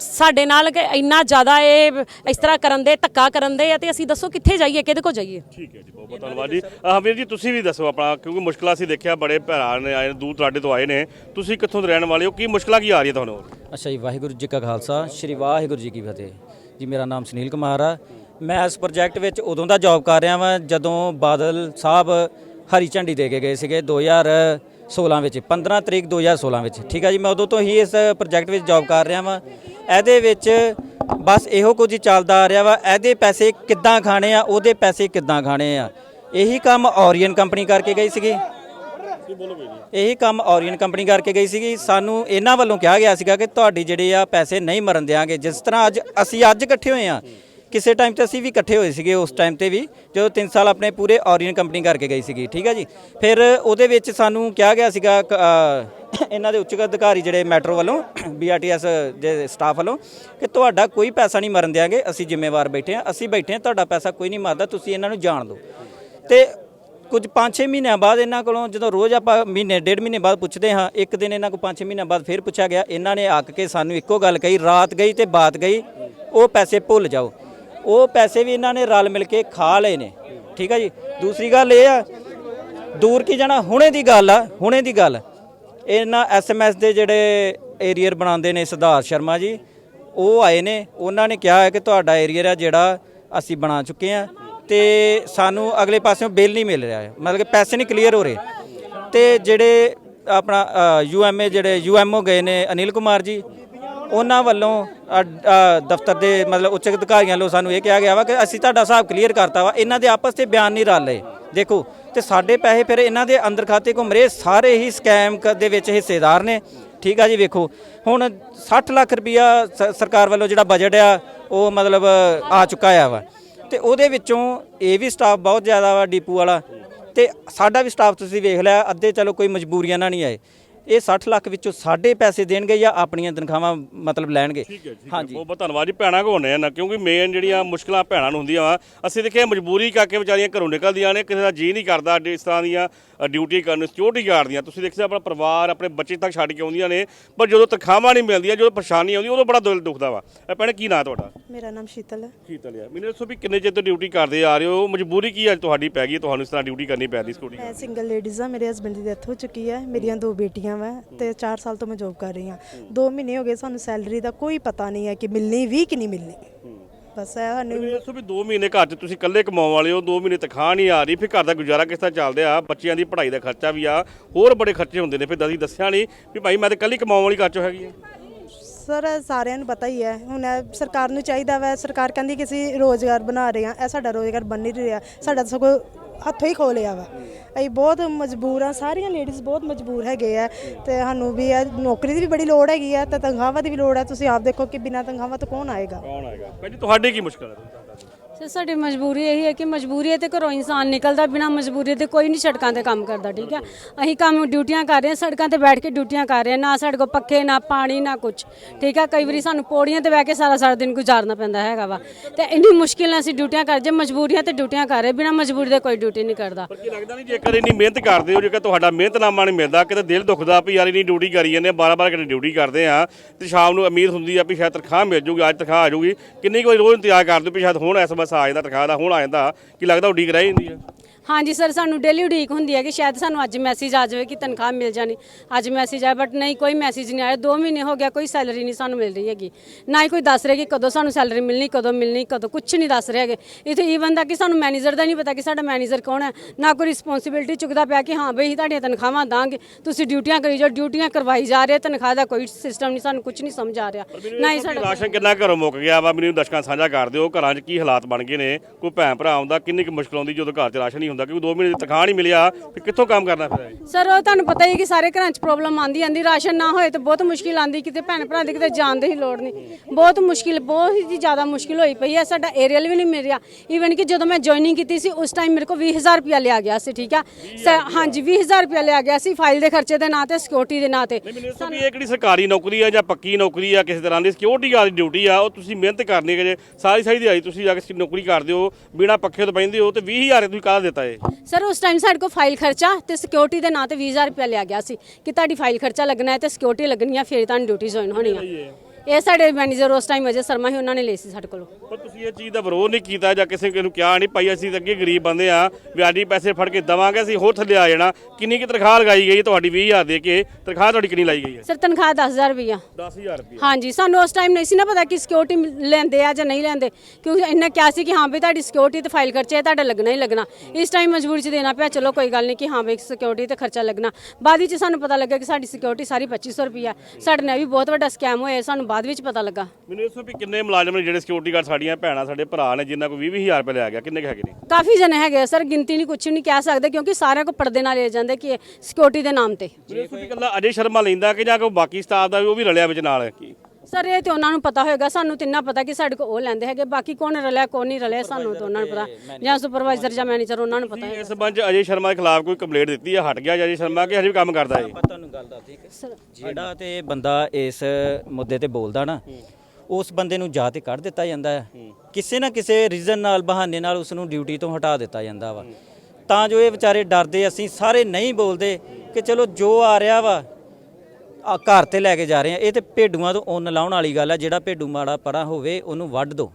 ਸਾਡੇ ਨਾਲ ਕਿ ਇੰਨਾ ਜ਼ਿਆਦਾ ਇਹ ਇਸ ਤਰ੍ਹਾਂ ਕਰਨ ਦੇ ਧੱਕਾ ਕਰਨ ਦੇ ਆ ਤੇ ਅਸੀਂ ਦੱਸੋ ਕਿੱਥੇ ਜਾਈਏ ਕਿਹਦੇ ਕੋ ਜਾਈਏ? ਠੀਕ ਹੈ ਜੀ ਬਹੁਤ ਬਹੁਤ ਧੰਨਵਾਦ ਜੀ। ਹਾਂ ਵੀਰ ਜੀ ਤੁਸੀਂ ਵੀ ਦੱਸੋ ਆਪਣਾ ਕਿਉਂਕਿ ਮੁਸ਼ਕਲਾਂ ਅਸੀਂ ਦੇਖਿਆ ਬੜੇ ਭੈਣਾਂ ਨੇ ਆਏ ਨੇ, ਦੂਰ ਦਰਾਡੇ ਤੋਂ ਆਏ ਨੇ। ਤੁਸੀਂ ਕਿੱਥੋਂ ਦੇ ਰਹਿਣ ਵਾਲੇ ਹੋ? ਕੀ ਮੁਸ਼ਕਲਾਂ ਕੀ ਆ ਰਹੀ ਹੈ ਤੁਹਾਨੂੰ ਅੱਛਾ ਜੀ ਵਾਹਿਗੁਰੂ ਜੀ ਕਾ ਖਾਲਸਾ ਸ੍ਰੀ ਵਾਹਿਗੁਰੂ ਜੀ ਕੀ ਫਤਿਹ। ਜੀ ਮੇਰਾ ਨਾਮ ਸੁਨੀਲ ਕੁਮਾਰ ਆ। ਮੈਂ ਇਸ ਪ੍ਰੋਜੈਕਟ ਵਿੱਚ ਉਦੋਂ ਦਾ ਜੌਬ ਕਰ ਰਿਹਾ ਵਾਂ ਜਦੋਂ ਬਾਦਲ ਸਾਹਿਬ ਹਰੀ ਝੰਡੀ ਦੇ ਕੇ ਗਏ ਸੀਗੇ 2016 ਵਿੱਚ 15 ਤਰੀਕ 2016 ਵਿੱਚ। ਠੀਕ ਹੈ ਜੀ, ਮੈਂ ਉਦੋਂ ਤੋਂ ਹੀ ਇਸ ਪ੍ਰੋਜੈਕਟ ਵਿੱਚ ਜੌਬ ਕਰ ਰਿਹਾ ਵਾਂ। ਇਹਦੇ ਵਿੱਚ ਬਸ ਇਹੋ ਕੁਝ ਚੱਲਦਾ ਆ ਰਿਹਾ ਵਾ। ਇਹਦੇ ਪੈਸੇ ਕਿੱਦਾਂ ਖਾਣੇ ਆ, ਉਹਦੇ ਪੈਸੇ ਕਿੱਦਾਂ ਖਾਣੇ ਆ? ਇਹੀ ਕੰਮ ਔਰੀਅਨ ਕੰਪਨੀ ਕਰਕੇ ਗਈ ਸੀਗੀ। ਇਹੀ ਕੰਮ ਔਰੀਅਨ ਕੰਪਨੀ ਕਰਕੇ ਗਈ ਸੀਗੀ। ਸਾਨੂੰ ਇਹਨਾਂ ਵੱਲੋਂ ਕਿਹਾ ਗਿਆ ਸੀਗਾ ਕਿ ਤੁਹਾਡੀ ਜਿਹੜੇ ਆ ਪੈਸੇ ਨਹੀਂ ਮਰਨ ਦਿਆਂਗੇ। ਜਿਸ ਤਰ੍ਹਾਂ ਅੱਜ ਅਸੀਂ ਅੱਜ ਇਕੱਠੇ ਹੋਏ ਆ ਕਿਸੇ ਟਾਈਮ ਤੇ ਅਸੀਂ ਵੀ ਇਕੱਠੇ ਹੋਏ ਸੀਗੇ ਉਸ ਟਾਈਮ ਤੇ ਵੀ, ਜਦੋਂ 3 ਸਾਲ ਆਪਣੇ ਪੂਰੇ ਔਰੀਅਨ ਕੰਪਨੀ ਕਰਕੇ ਗਈ ਸੀਗੀ, ਠੀਕ ਹੈ ਜੀ? ਫਿਰ ਉਹਦੇ ਵਿੱਚ ਸਾਨੂੰ ਕਿਹਾ ਗਿਆ ਸੀਗਾ ਕ- ਇਹਨਾਂ ਦੇ ਉੱਚ ਅਧਿਕਾਰੀ ਜਿਹੜੇ ਮੈਟਰੋ ਵੱਲੋਂ ਬੀਆਰਟੀਐਸ ਦੇ ਸਟਾਫ ਵੱਲੋਂ, ਕਿ ਤੁਹਾਡਾ ਕੋਈ ਪੈਸਾ ਨਹੀਂ ਮਰਨ ਦਿਆਂਗੇ, ਅਸੀਂ ਜ਼ਿੰਮੇਵਾਰ ਬੈਠੇ ਆ ਅਸੀਂ ਬੈਠੇ ਆ ਤੁਹਾਡਾ ਪੈਸਾ ਕੋਈ ਨਹੀਂ ਮਰਦਾ, ਤੁਸੀਂ ਇਹਨਾਂ ਨੂੰ ਜਾਣ ਦਿਓ। ਤੇ ਕੁਝ 5-6 ਮਹੀਨਿਆਂ ਬਾਅਦ ਇਹਨਾਂ ਕੋਲੋਂ, ਜਦੋਂ ਰੋਜ਼ ਆਪਾਂ ਮਹੀਨੇ, ਡੇਢ ਮਹੀਨੇ ਬਾਅਦ ਪੁੱਛਦੇ ਹਾਂ, ਇੱਕ ਦਿਨ ਇਹਨਾਂ ਕੋਲ 5-6 ਮਹੀਨਿਆਂ ਬਾਅਦ ਫਿਰ ਪੁੱਛਿਆ ਗਿਆ, ਇਹਨਾਂ ਨੇ ਅੱਕ ਕੇ ਸਾਨੂੰ ਇੱਕੋ ਗੱਲ ਕਹੀ, ਰਾਤ ਗਈ ਤੇ ਬਾਤ ਗਈ, ਉਹ ਪੈਸੇ ਭੁੱਲ ਜਾਓ। ਉਹ ਪੈਸੇ ਵੀ ਇਹਨਾਂ ਨੇ ਰਲ ਮਿਲ ਕੇ ਖਾ ਲਏ ਨੇ। ਠੀਕ ਆ ਜੀ? ਦੂਸਰੀ ਗੱਲ ਇਹ ਆ, ਦੂਰ ਕੀ ਜਾਣਾ? ਹੁਣੇ ਦੀ ਗੱਲ ਆ, ਹੁਣੇ ਦੀ ਗੱਲ। ਇਹਨਾਂ ਐਸਐਮਐਸ ਦੇ ਜਿਹੜੇ ਏਰੀਅਰ ਬਣਾਉਂਦੇ ਨੇ ਸਿਧਾਰਥ ਸ਼ਰਮਾ ਜੀ, ਉਹ ਆਏ ਨੇ। ਉਹਨਾਂ ਨੇ ਕਿਹਾ ਹੈ ਕਿ ਤੁਹਾਡਾ ਏਰੀਅਰ ਆ ਜਿਹੜਾ ਅਸੀਂ ਬਣਾ ਚੁੱਕੇ ਆ ਤੇ ਸਾਨੂੰ ਅਗਲੇ ਪਾਸਿਓਂ ਬਿੱਲ ਨਹੀਂ ਮਿਲ ਰਿਹਾ। ਹੈ ਮਤਲਬ ਕਿ ਪੈਸੇ ਨਹੀਂ ਕਲੀਅਰ ਹੋ ਰਹੇ। ਤੇ ਜਿਹੜੇ ਆਪਣਾ ਯੂਐਮਏ ਜਿਹੜੇ ਯੂਐਮਓ ਗਏ ਨੇ ਅਨਿਲ ਕੁਮਾਰ ਜੀ ਉਹਨਾਂ ਵੱਲੋਂ ਦਫ਼ਤਰ ਦੇ ਮਤਲਬ ਉੱਚ ਅਧਿਕਾਰੀਆਂ ਵੱਲੋਂ ਸਾਨੂੰ ਇਹ ਕਿਹਾ ਗਿਆ ਵਾ ਕਿ ਅਸੀਂ ਤੁਹਾਡਾ ਹਿਸਾਬ ਕਲੀਅਰ ਕਰਤਾ ਵਾ, ਇਹਨਾਂ ਦੇ ਆਪਸ 'ਤੇ ਬਿਆਨ ਨਹੀਂ ਰਲ ਲਏ ਦੇਖੋ, ਤੇ ਸਾਡੇ ਪੈਸੇ ਫਿਰ ਇਹਨਾਂ ਦੇ ਅੰਦਰ ਖਾਤੇ ਘੁੰਮ ਰਹੇ, ਸਾਰੇ ਹੀ ਸਕੈਮ ਕ- ਦੇ ਵਿੱਚ ਹਿੱਸੇਦਾਰ ਨੇ। ਠੀਕ ਆ ਜੀ, ਵੇਖੋ, ਹੁਣ 60 ਲੱਖ ਰੁਪਇਆ ਸ- ਸਰਕਾਰ ਵੱਲੋਂ ਜਿਹੜਾ ਬਜਟ ਆ, ਉਹ ਮਤਲਬ ਆ ਚੁੱਕਾ ਆ ਵਾ। ਤੇ ਉਹਦੇ ਵਿੱਚੋਂ ਇਹ ਵੀ ਸਟਾਫ ਬਹੁਤ ਜ਼ਿਆਦਾ ਵਾ ਡੀਪੂ ਵਾਲਾ। ਤੇ ਸਾਡਾ ਵੀ ਸਟਾਫ ਤੁਸੀਂ ਵੇਖ ਲਿਆ, ਅੱਧੇ ਚਲੋ ਕੋਈ ਮਜਬੂਰੀਆਂ ਨਾਲ ਨਹੀਂ ਆਏ। ਇਹ 60 ਲੱਖ ਵਿੱਚੋਂ ਸਾਡੇ ਪੈਸੇ ਦੇਣਗੇ ਜਾਂ ਆਪਣੀਆਂ ਤਨਖਾਹਾਂ ਮਤਲਬ ਲੈਣਗੇ? ਹਾਂਜੀ। ਬਹੁਤ ਬਹੁਤ ਧੰਨਵਾਦ ਜੀ ਭੈਣਾਂ ਕੋ ਹੋਣੇ ਆ ਨਾ ਕਿਉਂਕਿ ਮੇਨ ਜਿਹੜੀਆਂ ਮੁਸ਼ਕਲਾਂ ਭੈਣਾਂ ਨੂੰ ਹੁੰਦੀਆਂ ਵਾ ਅਸੀਂ ਦੇਖਿਆ ਮਜਬੂਰੀ ਕਰਕੇ ਵਿਚਾਰੀਆਂ ਘਰੋਂ ਨਿਕਲਦੀਆਂ ਨੇ ਕਿਸੇ ਦਾ ਜੀ ਨਹੀਂ ਕਰਦਾ ਇਸ ਤਰ੍ਹਾਂ ਦੀਆਂ ਡਿਊਟੀ ਕਰਨ ਸਿਕਿਉਰਿਟੀ ਗਾਰਡ ਦੀਆਂ। ਤੁਸੀਂ ਦੇਖਿਆ ਆਪਣਾ ਪਰਿਵਾਰ ਆਪਣੇ ਬੱਚੇ ਤੱਕ ਛੱਡ ਕੇ ਆਉਂਦੀਆਂ ਨੇ ਪਰ ਜਦੋਂ ਤਨਖਾਹਾਂ ਨਹੀਂ ਮਿਲਦੀਆਂ ਜਦੋਂ ਪਰੇਸ਼ਾਨੀ ਆਉਂਦੀ ਉਦੋਂ ਬੜਾ ਦਿਲ ਦੁਖਦਾ ਵਾ। ਇਹ ਭੈਣੇ ਕੀ ਨਾਂ ਤੁਹਾਡਾ? ਮੇਰਾ ਨਾਮ ਸ਼ੀਤਲ ਹੈ। ਠੀਕ ਲਿਆ ਮੈਨੂੰ ਦੱਸੋ ਵੀ ਕਿੰਨੇ ਚਿਰ ਤੋਂ ਡਿਊਟੀ ਕਰਦੇ ਆ ਰਹੇ ਹੋ? ਮਜਬੂਰੀ ਕੀ ਅੱਜ ਤੁਹਾਡੀ ਪੈ ਗਈ ਹੈ? ਤੁਹਾਨੂੰ ਇਸ ਤਰ੍ਹਾਂ ਡਿਊਟੀ ਕਰਨੀ ਪੈਂਦੀ ਸਿਕਿਉਰਿਟੀ ਮੈਂ ਸਿੰਗਲ ਲੇਡੀਜ਼ ਹਾਂ ਮੇਰੇ ਹਸਬੰਡ ਦੀ ਡੈਥ ਹੋ ਚੁੱਕੀ ਹੈ ਮੇਰੀਆਂ ਦੋ ਬੇਟੀਆਂ ਆ ਮੈਂ ਤੇ 4 ਸਾਲ ਤੋਂ ਮੈਂ ਜੋਬ ਕਰ ਰਹੀ ਹਾਂ। 2 ਮਹੀਨੇ ਹੋ ਗਏ ਸਾਨੂੰ ਸੈਲਰੀ ਦਾ ਕੋਈ ਪਤਾ ਨਹੀਂ ਹੈ ਕਿ ਮਿਲਣੀ ਵੀ ਕਿ ਨਹੀਂ ਮਿਲਣੀ। ਬਸ ਇਹ ਸਾਨੂੰ ਦੱਸੋ ਵੀ 2 ਮਹੀਨੇ ਘਰ 'ਚ ਤੁਸੀਂ ਇਕੱਲੇ ਕਮਾਉਣ ਵਾਲੇ ਹੋ 2 ਮਹੀਨੇ ਤਨਖਾਹ ਨਹੀਂ ਆ ਰਹੀ ਫਿਰ ਘਰ ਦਾ ਗੁਜ਼ਾਰਾ ਕਿਸ ਤਰ੍ਹਾਂ ਚੱਲਦਾ ਆ? ਬੱਚਿਆਂ ਦੀ ਪੜ੍ਹਾਈ ਦਾ ਖਰਚਾ ਵੀ ਆ ਹੋਰ ਬੜੇ ਖਰਚੇ ਹੁੰਦੇ ਨੇ ਫਿਰ ਦਸੀ ਦੱਸਿਆ ਨਹੀਂ ਵੀ ਭਾਈ ਮੈਂ ਤਾਂ ਇਕੱਲੀ ਕਮਾਉਣ ਵਾਲੀ ਘਰ 'ਚੋਂ ਹੈਗੀ ਆ ਸਰ ਇਹ ਸਾਰਿਆਂ ਨੂੰ ਪਤਾ ਹੀ ਹੈ। ਹੁਣ ਇਹ ਸਰਕਾਰ ਨੂੰ ਚਾਹੀਦਾ ਵੈ ਸਰਕਾਰ ਕਹਿੰਦੀ ਕਿ ਅਸੀਂ ਰੋਜ਼ਗਾਰ ਬਣਾ ਰਹੇ ਹਾਂ ਇਹ ਸਾਡਾ ਰੋਜ਼ਗਾਰ ਬਣ ਨਹੀਂ ਰਿਹਾ। ਸਾਡਾ ਸਗੋਂ ਹੱਥੋਂ ਹੀ ਖੋ ਲਿਆ ਵਾ। ਅਸੀਂ ਬਹੁਤ ਮਜਬੂਰ ਆ, ਸਾਰੀਆਂ ਲੇਡੀਜ਼ ਬਹੁਤ ਮਜਬੂਰ ਹੈਗੇ ਆ ਤੇ ਸਾਨੂੰ ਵੀ ਇਹ ਨੌਕਰੀ ਦੀ ਵੀ ਬੜੀ ਲੋੜ ਹੈਗੀ ਆ ਤੇ ਤਨਖਾਹਾਂ ਦੀ ਵੀ ਲੋੜ ਹੈ ਤੁਸੀਂ ਆਪ ਦੇਖੋ ਕਿ ਬਿਨਾਂ ਤਨਖਾਹਾਂ ਤੋਂ ਕੌਣ ਆਏਗਾ। ਕੌਣ ਆਏਗਾ? ਭਾਈ ਤੁਹਾਡੀ ਕੀ ਮੁਸ਼ਕਲ ਹੈ? ਸਰ ਸਾਡੀ ਮਜਬੂਰੀ ਇਹੀ ਹੈ ਕਿ ਮਜਬੂਰੀ ਹੈ ਤੇ ਘਰੋਂ ਇਨਸਾਨ ਨਿਕਲਦਾ, ਬਿਨਾ ਮਜਬੂਰੀ ਤੇ ਕੋਈ ਨਹੀਂ ਸੜਕਾਂ ਤੇ ਕੰਮ ਕਰਦਾ, ਠੀਕ ਹੈ? ਅਸੀਂ ਕੰਮ ਡਿਊਟੀਆਂ ਕਰ ਰਹੇ ਹਾਂ, ਸੜਕਾਂ ਤੇ ਬੈਠ ਕੇ ਡਿਊਟੀਆਂ ਕਰ ਰਹੇ ਹਾਂ, ਨਾ ਸਾਡੇ ਕੋਲ ਪੱਖੇ, ਨਾ ਪਾਣੀ, ਨਾ ਕੁਝ ਠੀਕ ਹੈ? ਕਈ ਵਾਰੀ ਸਾਨੂੰ ਪੌੜੀਆਂ ਤੇ ਬਹਿ ਕੇ ਸਾਰਾ ਸਾਰਾ ਦਿਨ ਗੁਜ਼ਾਰਨਾ ਪੈਂਦਾ ਹੈਗਾ ਵਾ। ਤੇ ਇੰਨੀ ਮੁਸ਼ਕਿਲ ਨਾਲ ਅਸੀਂ ਡਿਊਟੀਆਂ ਕਰ ਜੇ ਮਜਬੂਰੀਆਂ ਤੇ ਡਿਊਟੀਆਂ ਕਰ ਰਹੇ, ਬਿਨਾ ਮਜਬੂਰੀ ਦੇ ਕੋਈ ਡਿਊਟੀ ਨਹੀਂ ਕਰਦਾ। ਪਰ ਕੀ ਲੱਗਦਾ ਨਹੀਂ ਜੇਕਰ ਇੰਨੀ ਮਿਹਨਤ ਕਰਦੇ ਹੋ, ਜੇਕਰ ਤੁਹਾਡਾ ਮਿਹਨਤਨਾਮਾ ਨਹੀਂ ਮਿਲਦਾ, ਕਿਤੇ ਦਿਲ ਦੁਖਦਾ ਵੀ ਯਾਰ ਇੰਨੀ ਡਿਊਟੀ ਕਰੀ ਜਾਂਦੇ ਆ 12 12 ਘੰਟੇ ਡਿਊਟੀ ਕਰਦੇ ਆ ਤੇ ਸ਼ਾਮ ਨੂੰ ਉਮੀਦ ਹੁੰਦੀ ਆ ਵੀ ਸ਼ਾਇਦ ਤਨਖਾਹ ਮਿਲ ਜੂਗੀ, ਅੱਜ ਤਨਖਾਹ ਆ ਜੂਗੀ, ਕਿੰਨੀ ਕੋਈ ਰੋਜ਼ ਇੰਤਜ਼ਾਰ ਕਰਦੇ ਹੋ ਵੀ ਸ਼ਾਇਦ ਹੁਣ ਐਸਐਮਐਸ ਆ ਜਾਂਦਾ ਤਨਖਾਹ ਦਾ ਹੁਣ ਆ ਜਾਂਦਾ ਕਿ ਲੱਗਦਾ ਉਡੀਕ ਰਹਿ ਜਾਂਦੀ ਆ। ਹਾਂਜੀ ਸਰ ਸਾਨੂੰ ਡੇਲੀ ਉਡੀਕ ਹੁੰਦੀ ਹੈ ਕਿ ਸ਼ਾਇਦ ਸਾਨੂੰ ਅੱਜ ਮੈਸੇਜ ਆ ਜਾਵੇ ਕਿ ਤਨਖਾਹ ਮਿਲ ਜਾਣੀ। ਅੱਜ ਮੈਸੇਜ ਆਇਆ ਬਟ ਨਹੀਂ ਕੋਈ ਮੈਸੇਜ ਨਹੀਂ ਆਇਆ। 2 ਮਹੀਨੇ ਹੋ ਗਿਆ ਕੋਈ ਸੈਲਰੀ ਨਹੀਂ ਸਾਨੂੰ ਮਿਲ ਰਹੀ ਹੈਗੀ। ਨਾ ਹੀ ਕੋਈ ਦੱਸ ਰਿਹਾ ਕਿ ਕਦੋਂ ਸਾਨੂੰ ਸੈਲਰੀ ਮਿਲਣੀ ਕਦੋਂ ਮਿਲਣੀ ਕਦੋਂ ਕੁਝ ਨਹੀਂ ਦੱਸ ਰਿਹਾ ਹੈਗੇ। ਇਥੇ ਈਵਨ ਦਾ ਕਿ ਸਾਨੂੰ ਮੈਨੇਜਰ ਦਾ ਨਹੀਂ ਪਤਾ ਕਿ ਸਾਡਾ ਮੈਨੇਜਰ ਕੌਣ ਹੈ ਨਾ ਕੋਈ ਰਿਸਪੌਂਸਿਬਿਲਟੀ ਚੁੱਕਦਾ ਪਿਆ ਕਿ ਹਾਂ ਬਈ ਤੁਹਾਡੀਆਂ ਤਨਖਾਹਾਂ ਦਾਂਗੇ ਤੁਸੀਂ ਡਿਊਟੀਆਂ ਕਰੀ ਜਾਓ ਡਿਊਟੀਆਂ ਕਰਵਾਈ ਜਾ ਰਹੇ ਤਨਖਾਹ ਦਾ ਕੋਈ ਸਿਸਟਮ ਨਹੀਂ ਸਾਨੂੰ ਕੁਝ ਨਹੀਂ ਸਮਝ ਆ ਰਿਹਾ। ਨਾ ਹੀ ਸਾਡਾ ਰਾਸ਼ਨ ਕਿੰਨਾ ਘਰੋਂ ਮੁੱਕ ਗਿਆ ਵਾ ਮੈਨੂੰ ਦਰਸ਼ਕਾਂ ਸਾਂਝਾ ਕਰ ਦਿਓ ਘਰਾਂ 'ਚ ਕੀ ਹਾਲਾਤ ਬਣ ਗਏ ਨੇ ਕੋਈ ਭੈਣ ਭਰਾ ਆਉਂਦਾ ਕਿੰਨੀ ਕੁ ਮੁਸ਼ਕਲ ਆਉਂਦੀ ਜਦੋਂ ਘਰ 'ਚ ਰਾਸ਼ਨ ਨਹੀਂ ਹੁੰਦਾ ਕਿਉਂਕਿ 2 ਮਹੀਨੇ ਦੀ ਤਨਖਾਹ ਨਹੀਂ ਮਿਲਿਆ ਫਿਰ ਕਿੱਥੋਂ ਕੰਮ ਕਰਨਾ ਫਿਰ ਇਹ? ਸਰ ਉਹ ਤੁਹਾਨੂੰ ਪਤਾ ਹੀ ਹੈ ਕਿ ਸਾਰੇ ਘਰਾਂ 'ਚ ਪ੍ਰੋਬਲਮ ਆਂਦੀ ਆਂਦੀ ਰਾਸ਼ਨ ਨਾ ਹੋਏ ਤਾਂ ਬਹੁਤ ਮੁਸ਼ਕਿਲ ਆਂਦੀ ਕਿਤੇ ਭੈਣ ਭਰਾ ਦੀ ਕਿਤੇ ਜਾਣ ਦੀ ਹੀ ਲੋੜ ਨਹੀਂ। ਬਹੁਤ ਮੁਸ਼ਕਿਲ ਬਹੁਤ ਹੀ ਜ਼ਿਆਦਾ ਮੁਸ਼ਕਿਲ ਹੋਈ ਪਈ ਹੈ ਸਾਡਾ ਏਰੀਅਲ ਵੀ ਨਹੀਂ ਮਿਲ ਰਿਹਾ ਈਵਨ ਕਿ ਜਦੋਂ ਮੈਂ ਜੁਆਇਨਿੰਗ ਕੀਤੀ ਸੀ ਉਸ ਟਾਈਮ ਮੇਰੇ ਕੋਲ 20000 ਰੁਪਇਆ ਲਿਆ ਗਿਆ ਸੀ ਠੀਕ ਆ? ਸ- ਹਾਂਜੀ 20000 ਰੁਪਇਆ ਲਿਆ ਗਿਆ ਸੀ ਫਾਈਲ ਦੇ ਖਰਚੇ ਦੇ ਨਾਂ ਤੇ ਸਿਕਿਉਰਿਟੀ ਦੇ ਨਾਂ ਤੇ। ਮੈਨੂੰ ਦੱਸੋ ਵੀ ਇਹ ਕਿਹੜੀ ਸਰਕਾਰੀ ਨੌਕਰੀ ਆ ਜਾਂ ਪੱਕੀ ਨੌਕਰੀ ਆ ਕਿਸੇ ਤਰ੍ਹਾਂ ਦੀ ਸਿਕਿਉਰਿਟੀ ਵਾਲੀ ਡਿਊਟੀ ਆ ਉਹ ਤੁਸੀਂ ਮਿਹਨਤ ਕਰਨੀ ਹੈ ਜੇ ਸਾਰੀ ਸਾਰੀ ਦਿਹਾੜੀ ਤੁਸੀਂ ਜਾ ਕੇ ਨੌਕਰੀ ਕਰਦੇ ਹੋ ਬਿਨਾ ਪੱਖੇ ਤੋਂ ਬੈਠਦੇ ਹੋ ਤੇ 20000 ਤੁਸੀਂ ਕਾਹਦਾ ਦਿੱਤਾ ਏ ਸਰ ਉਸ ਟਾਈਮ ਸਾਡੇ ਕੋਲ ਫਾਈਲ ਖਰਚਾ ਤੇ ਸਿਕਿਉਰਿਟੀ ਦੇ ਨਾਂ ਤੇ 20000 ਰੁਪਇਆ ਲਿਆ ਗਿਆ ਸੀ ਕਿ ਤੁਹਾਡੀ ਫਾਈਲ ਖਰਚਾ ਲੱਗਣਾ ਹੈ ਤੇ ਸਿਕਿਉਰਿਟੀ ਲੱਗਣੀ ਆ ਫਿਰ ਤੁਹਾਨੂੰ ਡਿਊਟੀ ਜੁਆਇਨ ਹੋਣੀ ਆ ਇਹ ਸਾਡੇ ਮੈਨੇਜਰ ਉਸ ਟਾਈਮ ਅਜੇ ਸ਼ਰਮਾ ਹੀ ਉਹਨਾਂ ਨੇ ਲਈ ਸੀ ਸਾਡੇ ਕੋਲੋਂ। ਪਰ ਤੁਸੀਂ ਇਹ ਚੀਜ਼ ਦਾ ਵਿਰੋਧ ਨਹੀਂ ਕੀਤਾ ਜਾਂ ਕਿਸੇ ਨੂੰ ਕਿਹਾ ਨਹੀਂ ਭਾਈ ਅਸੀਂ ਤਾਂ ਅੱਗੇ ਗਰੀਬ ਬੰਦੇ ਆ ਵਿਆਜੀ ਪੈਸੇ ਫੜ ਕੇ ਦਵਾਂਗੇ ਅਸੀਂ ਹੋਰ ਥੱਲੇ ਆ ਜਾਣਾ। ਕਿੰਨੀ ਕੀ ਤਨਖਾਹ ਲਗਾਈ ਗਈ ਹੈ ਤੁਹਾਡੀ 20000 ਦੇ ਕੇ? ਤਨਖਾਹ ਤੁਹਾਡੀ ਕਿੰਨੀ ਲਾਈ ਗਈ ਹੈ? ਸਰ ਤਨਖਾਹ 10000 ਰੁਪਇਆ 10000 ਰੁਪਏ ਹਾਂਜੀ ਸਾਨੂੰ ਉਸ ਟਾਈਮ ਨਹੀਂ ਸੀ ਨਾ ਪਤਾ ਕਿ ਸਿਕਿਉਰਿਟੀ ਲੈਂਦੇ ਆ ਜਾਂ ਨਹੀਂ ਲੈਂਦੇ। ਕਿਉਂਕਿ ਇਹਨਾਂ ਕਿਹਾ ਸੀ ਕਿ ਹਾਂ ਵੀ ਤੁਹਾਡੀ ਸਿਕਿਉਰਿਟੀ ਤੇ ਫਾਈਲ ਖਰਚਾ ਹੈ ਤੁਹਾਡਾ ਲੱਗਣਾ ਹੀ ਲੱਗਣਾ। ਇਸ ਟਾਈਮ ਮਜਬੂਰੀ 'ਚ ਦੇਣਾ ਪਿਆ ਚਲੋ ਕੋਈ ਗੱਲ ਨਹੀਂ ਕਿ ਹਾਂ ਵੀ ਸਿਕਿਉਰਿਟੀ ਤੇ ਖਰਚਾ ਲੱਗਣਾ। ਬਾਅਦ ਵਿੱਚ ਸਾਨੂੰ ਪਤਾ ਲੱਗਾ ਕਿ ਸਾਡੀ ਸਿਕਿਉਰਿਟੀ ਸਾਰੀ 2500 ਰੁਪਇਆ ਸਾਡੇ ਨਾਲ ਵੀ ਬਹੁਤ ਵੱਡਾ ਸਕੈਮ ਹੋਇਆ ਸਾਨੂੰ ਬਾਅਦ ਵਿੱਚ ਪਤਾ ਲੱਗਾ। ਮੈਨੂੰ ਦੱਸੋ ਵੀ ਕਿੰਨੇ ਮੁਲਾਜ਼ਮ ਨੇ ਜਿਹੜੇ ਸਿਕਿਉਰਿਟੀ ਗਾਰਡ ਸਾਡੀਆਂ ਭੈਣਾਂ ਸਾਡੇ ਭਰਾ ਨੇ ਜਿਨ੍ਹਾਂ ਕੋਲ 20000 ਰੁਪਏ ਲਿਆ ਗਿਆ? ਕਿੰਨੇ ਕੁ ਹੈਗੇ ਨੇ? ਕਾਫੀ ਜਣੇ ਹੈਗੇ ਆ ਸਰ ਗਿਣਤੀ ਨਹੀਂ ਕੁਛ ਨਹੀਂ ਕਹਿ ਸਕਦੇ ਕਿਉਂਕਿ ਸਾਰਿਆਂ ਕੋ ਪਰਦੇ ਨਾਲ ਲੈ ਜਾਂਦੇ ਕਿ ਸਿਕਿਉਰਿਟੀ ਦੇ ਨਾਮ ਤੇ। ਮੈਨੂੰ ਦੱਸੋ ਵੀ ਇਕੱਲਾ ਅਜੇ ਸ਼ਰਮਾ ਲੈਂਦਾ ਕਿ ਜਾਂ ਕੋਈ ਬਾਕੀ ਸਟਾਫ ਦਾ ਵੀ ਉਹ ਵੀ ਰਲਿਆ ਵਿੱਚ ਨਾਲ? ਕੀ? ਸਰ ਇਹ ਤੇ ਉਹਨਾਂ ਨੂੰ ਪਤਾ ਹੋਏਗਾ ਸਾਨੂੰ ਤਿੰਨਾ ਪਤਾ ਕਿ ਸਾਡੇ ਕੋ ਉਹ ਲੈਂਦੇ ਹੈਗੇ ਬਾਕੀ ਕੌਣ ਰਲਿਆ ਕੌਣ ਨਹੀਂ ਰਲਿਆ ਸਾਨੂੰ ਤਾਂ ਉਹਨਾਂ ਨੂੰ ਪਤਾ। ਜਾਂ ਸੁਪਰਵਾਈਜ਼ਰ ਜਾਂ ਮੈਨੇਜਰ ਉਹਨਾਂ ਨੂੰ ਪਤਾ ਹੈ ਇਸ ਸੰਬੰਧ 'ਚ ਅਜੇ ਸ਼ਰਮਾ ਦੇ ਖਿਲਾਫ ਕੋਈ ਕੰਪਲੇਂਟ ਦਿੱਤੀ ਹੈ? ਹਟ ਗਿਆ ਜਾਂ ਅਜੇ ਸ਼ਰਮਾ ਕਿ ਹਜੇ ਵੀ ਕੰਮ ਕਰਦਾ ਹੈ ਆਪਾਂ ਤੁਹਾਨੂੰ ਗੱਲ ਦੱਸ ਠੀਕ ਜਿਹੜਾ ਤੇ ਬੰਦਾ ਇਸ ਮੁੱਦੇ ਤੇ ਬੋਲਦਾ ਨਾ ਉਸ ਬੰਦੇ ਨੂੰ ਜਾਂ ਤੇ ਕੱਢ ਦਿੱਤਾ ਜਾਂਦਾ ਹੈ। ਕਿਸੇ ਨਾ ਕਿਸੇ ਰੀਜ਼ਨ ਨਾਲ ਬਹਾਨੇ ਨਾਲ ਉਸ ਨੂੰ ਡਿਊਟੀ ਤੋਂ ਹਟਾ ਦਿੱਤਾ ਜਾਂਦਾ ਵਾ। ਤਾਂ ਜੋ ਇਹ ਵਿਚਾਰੇ ਡਰਦੇ ਅਸੀਂ ਸਾਰੇ ਨਹੀਂ ਬੋਲਦੇ ਕਿ ਚਲੋ ਜੋ ਆ ਰਿਹਾ ਵਾ ਆ ਘਰ ਤੇ ਲੈ ਕੇ ਜਾ ਰਹੇ ਆ। ਇਹ ਤੇ ਭੇਡੂਆਂ ਤੋਂ ਉੱਨ ਲਾਉਣ ਵਾਲੀ ਗੱਲ ਆ ਜਿਹੜਾ ਭੇਡੂ ਮਾੜਾ ਪਰਾਂ ਹੋਵੇ ਉਹਨੂੰ ਵੱਢ ਦੋ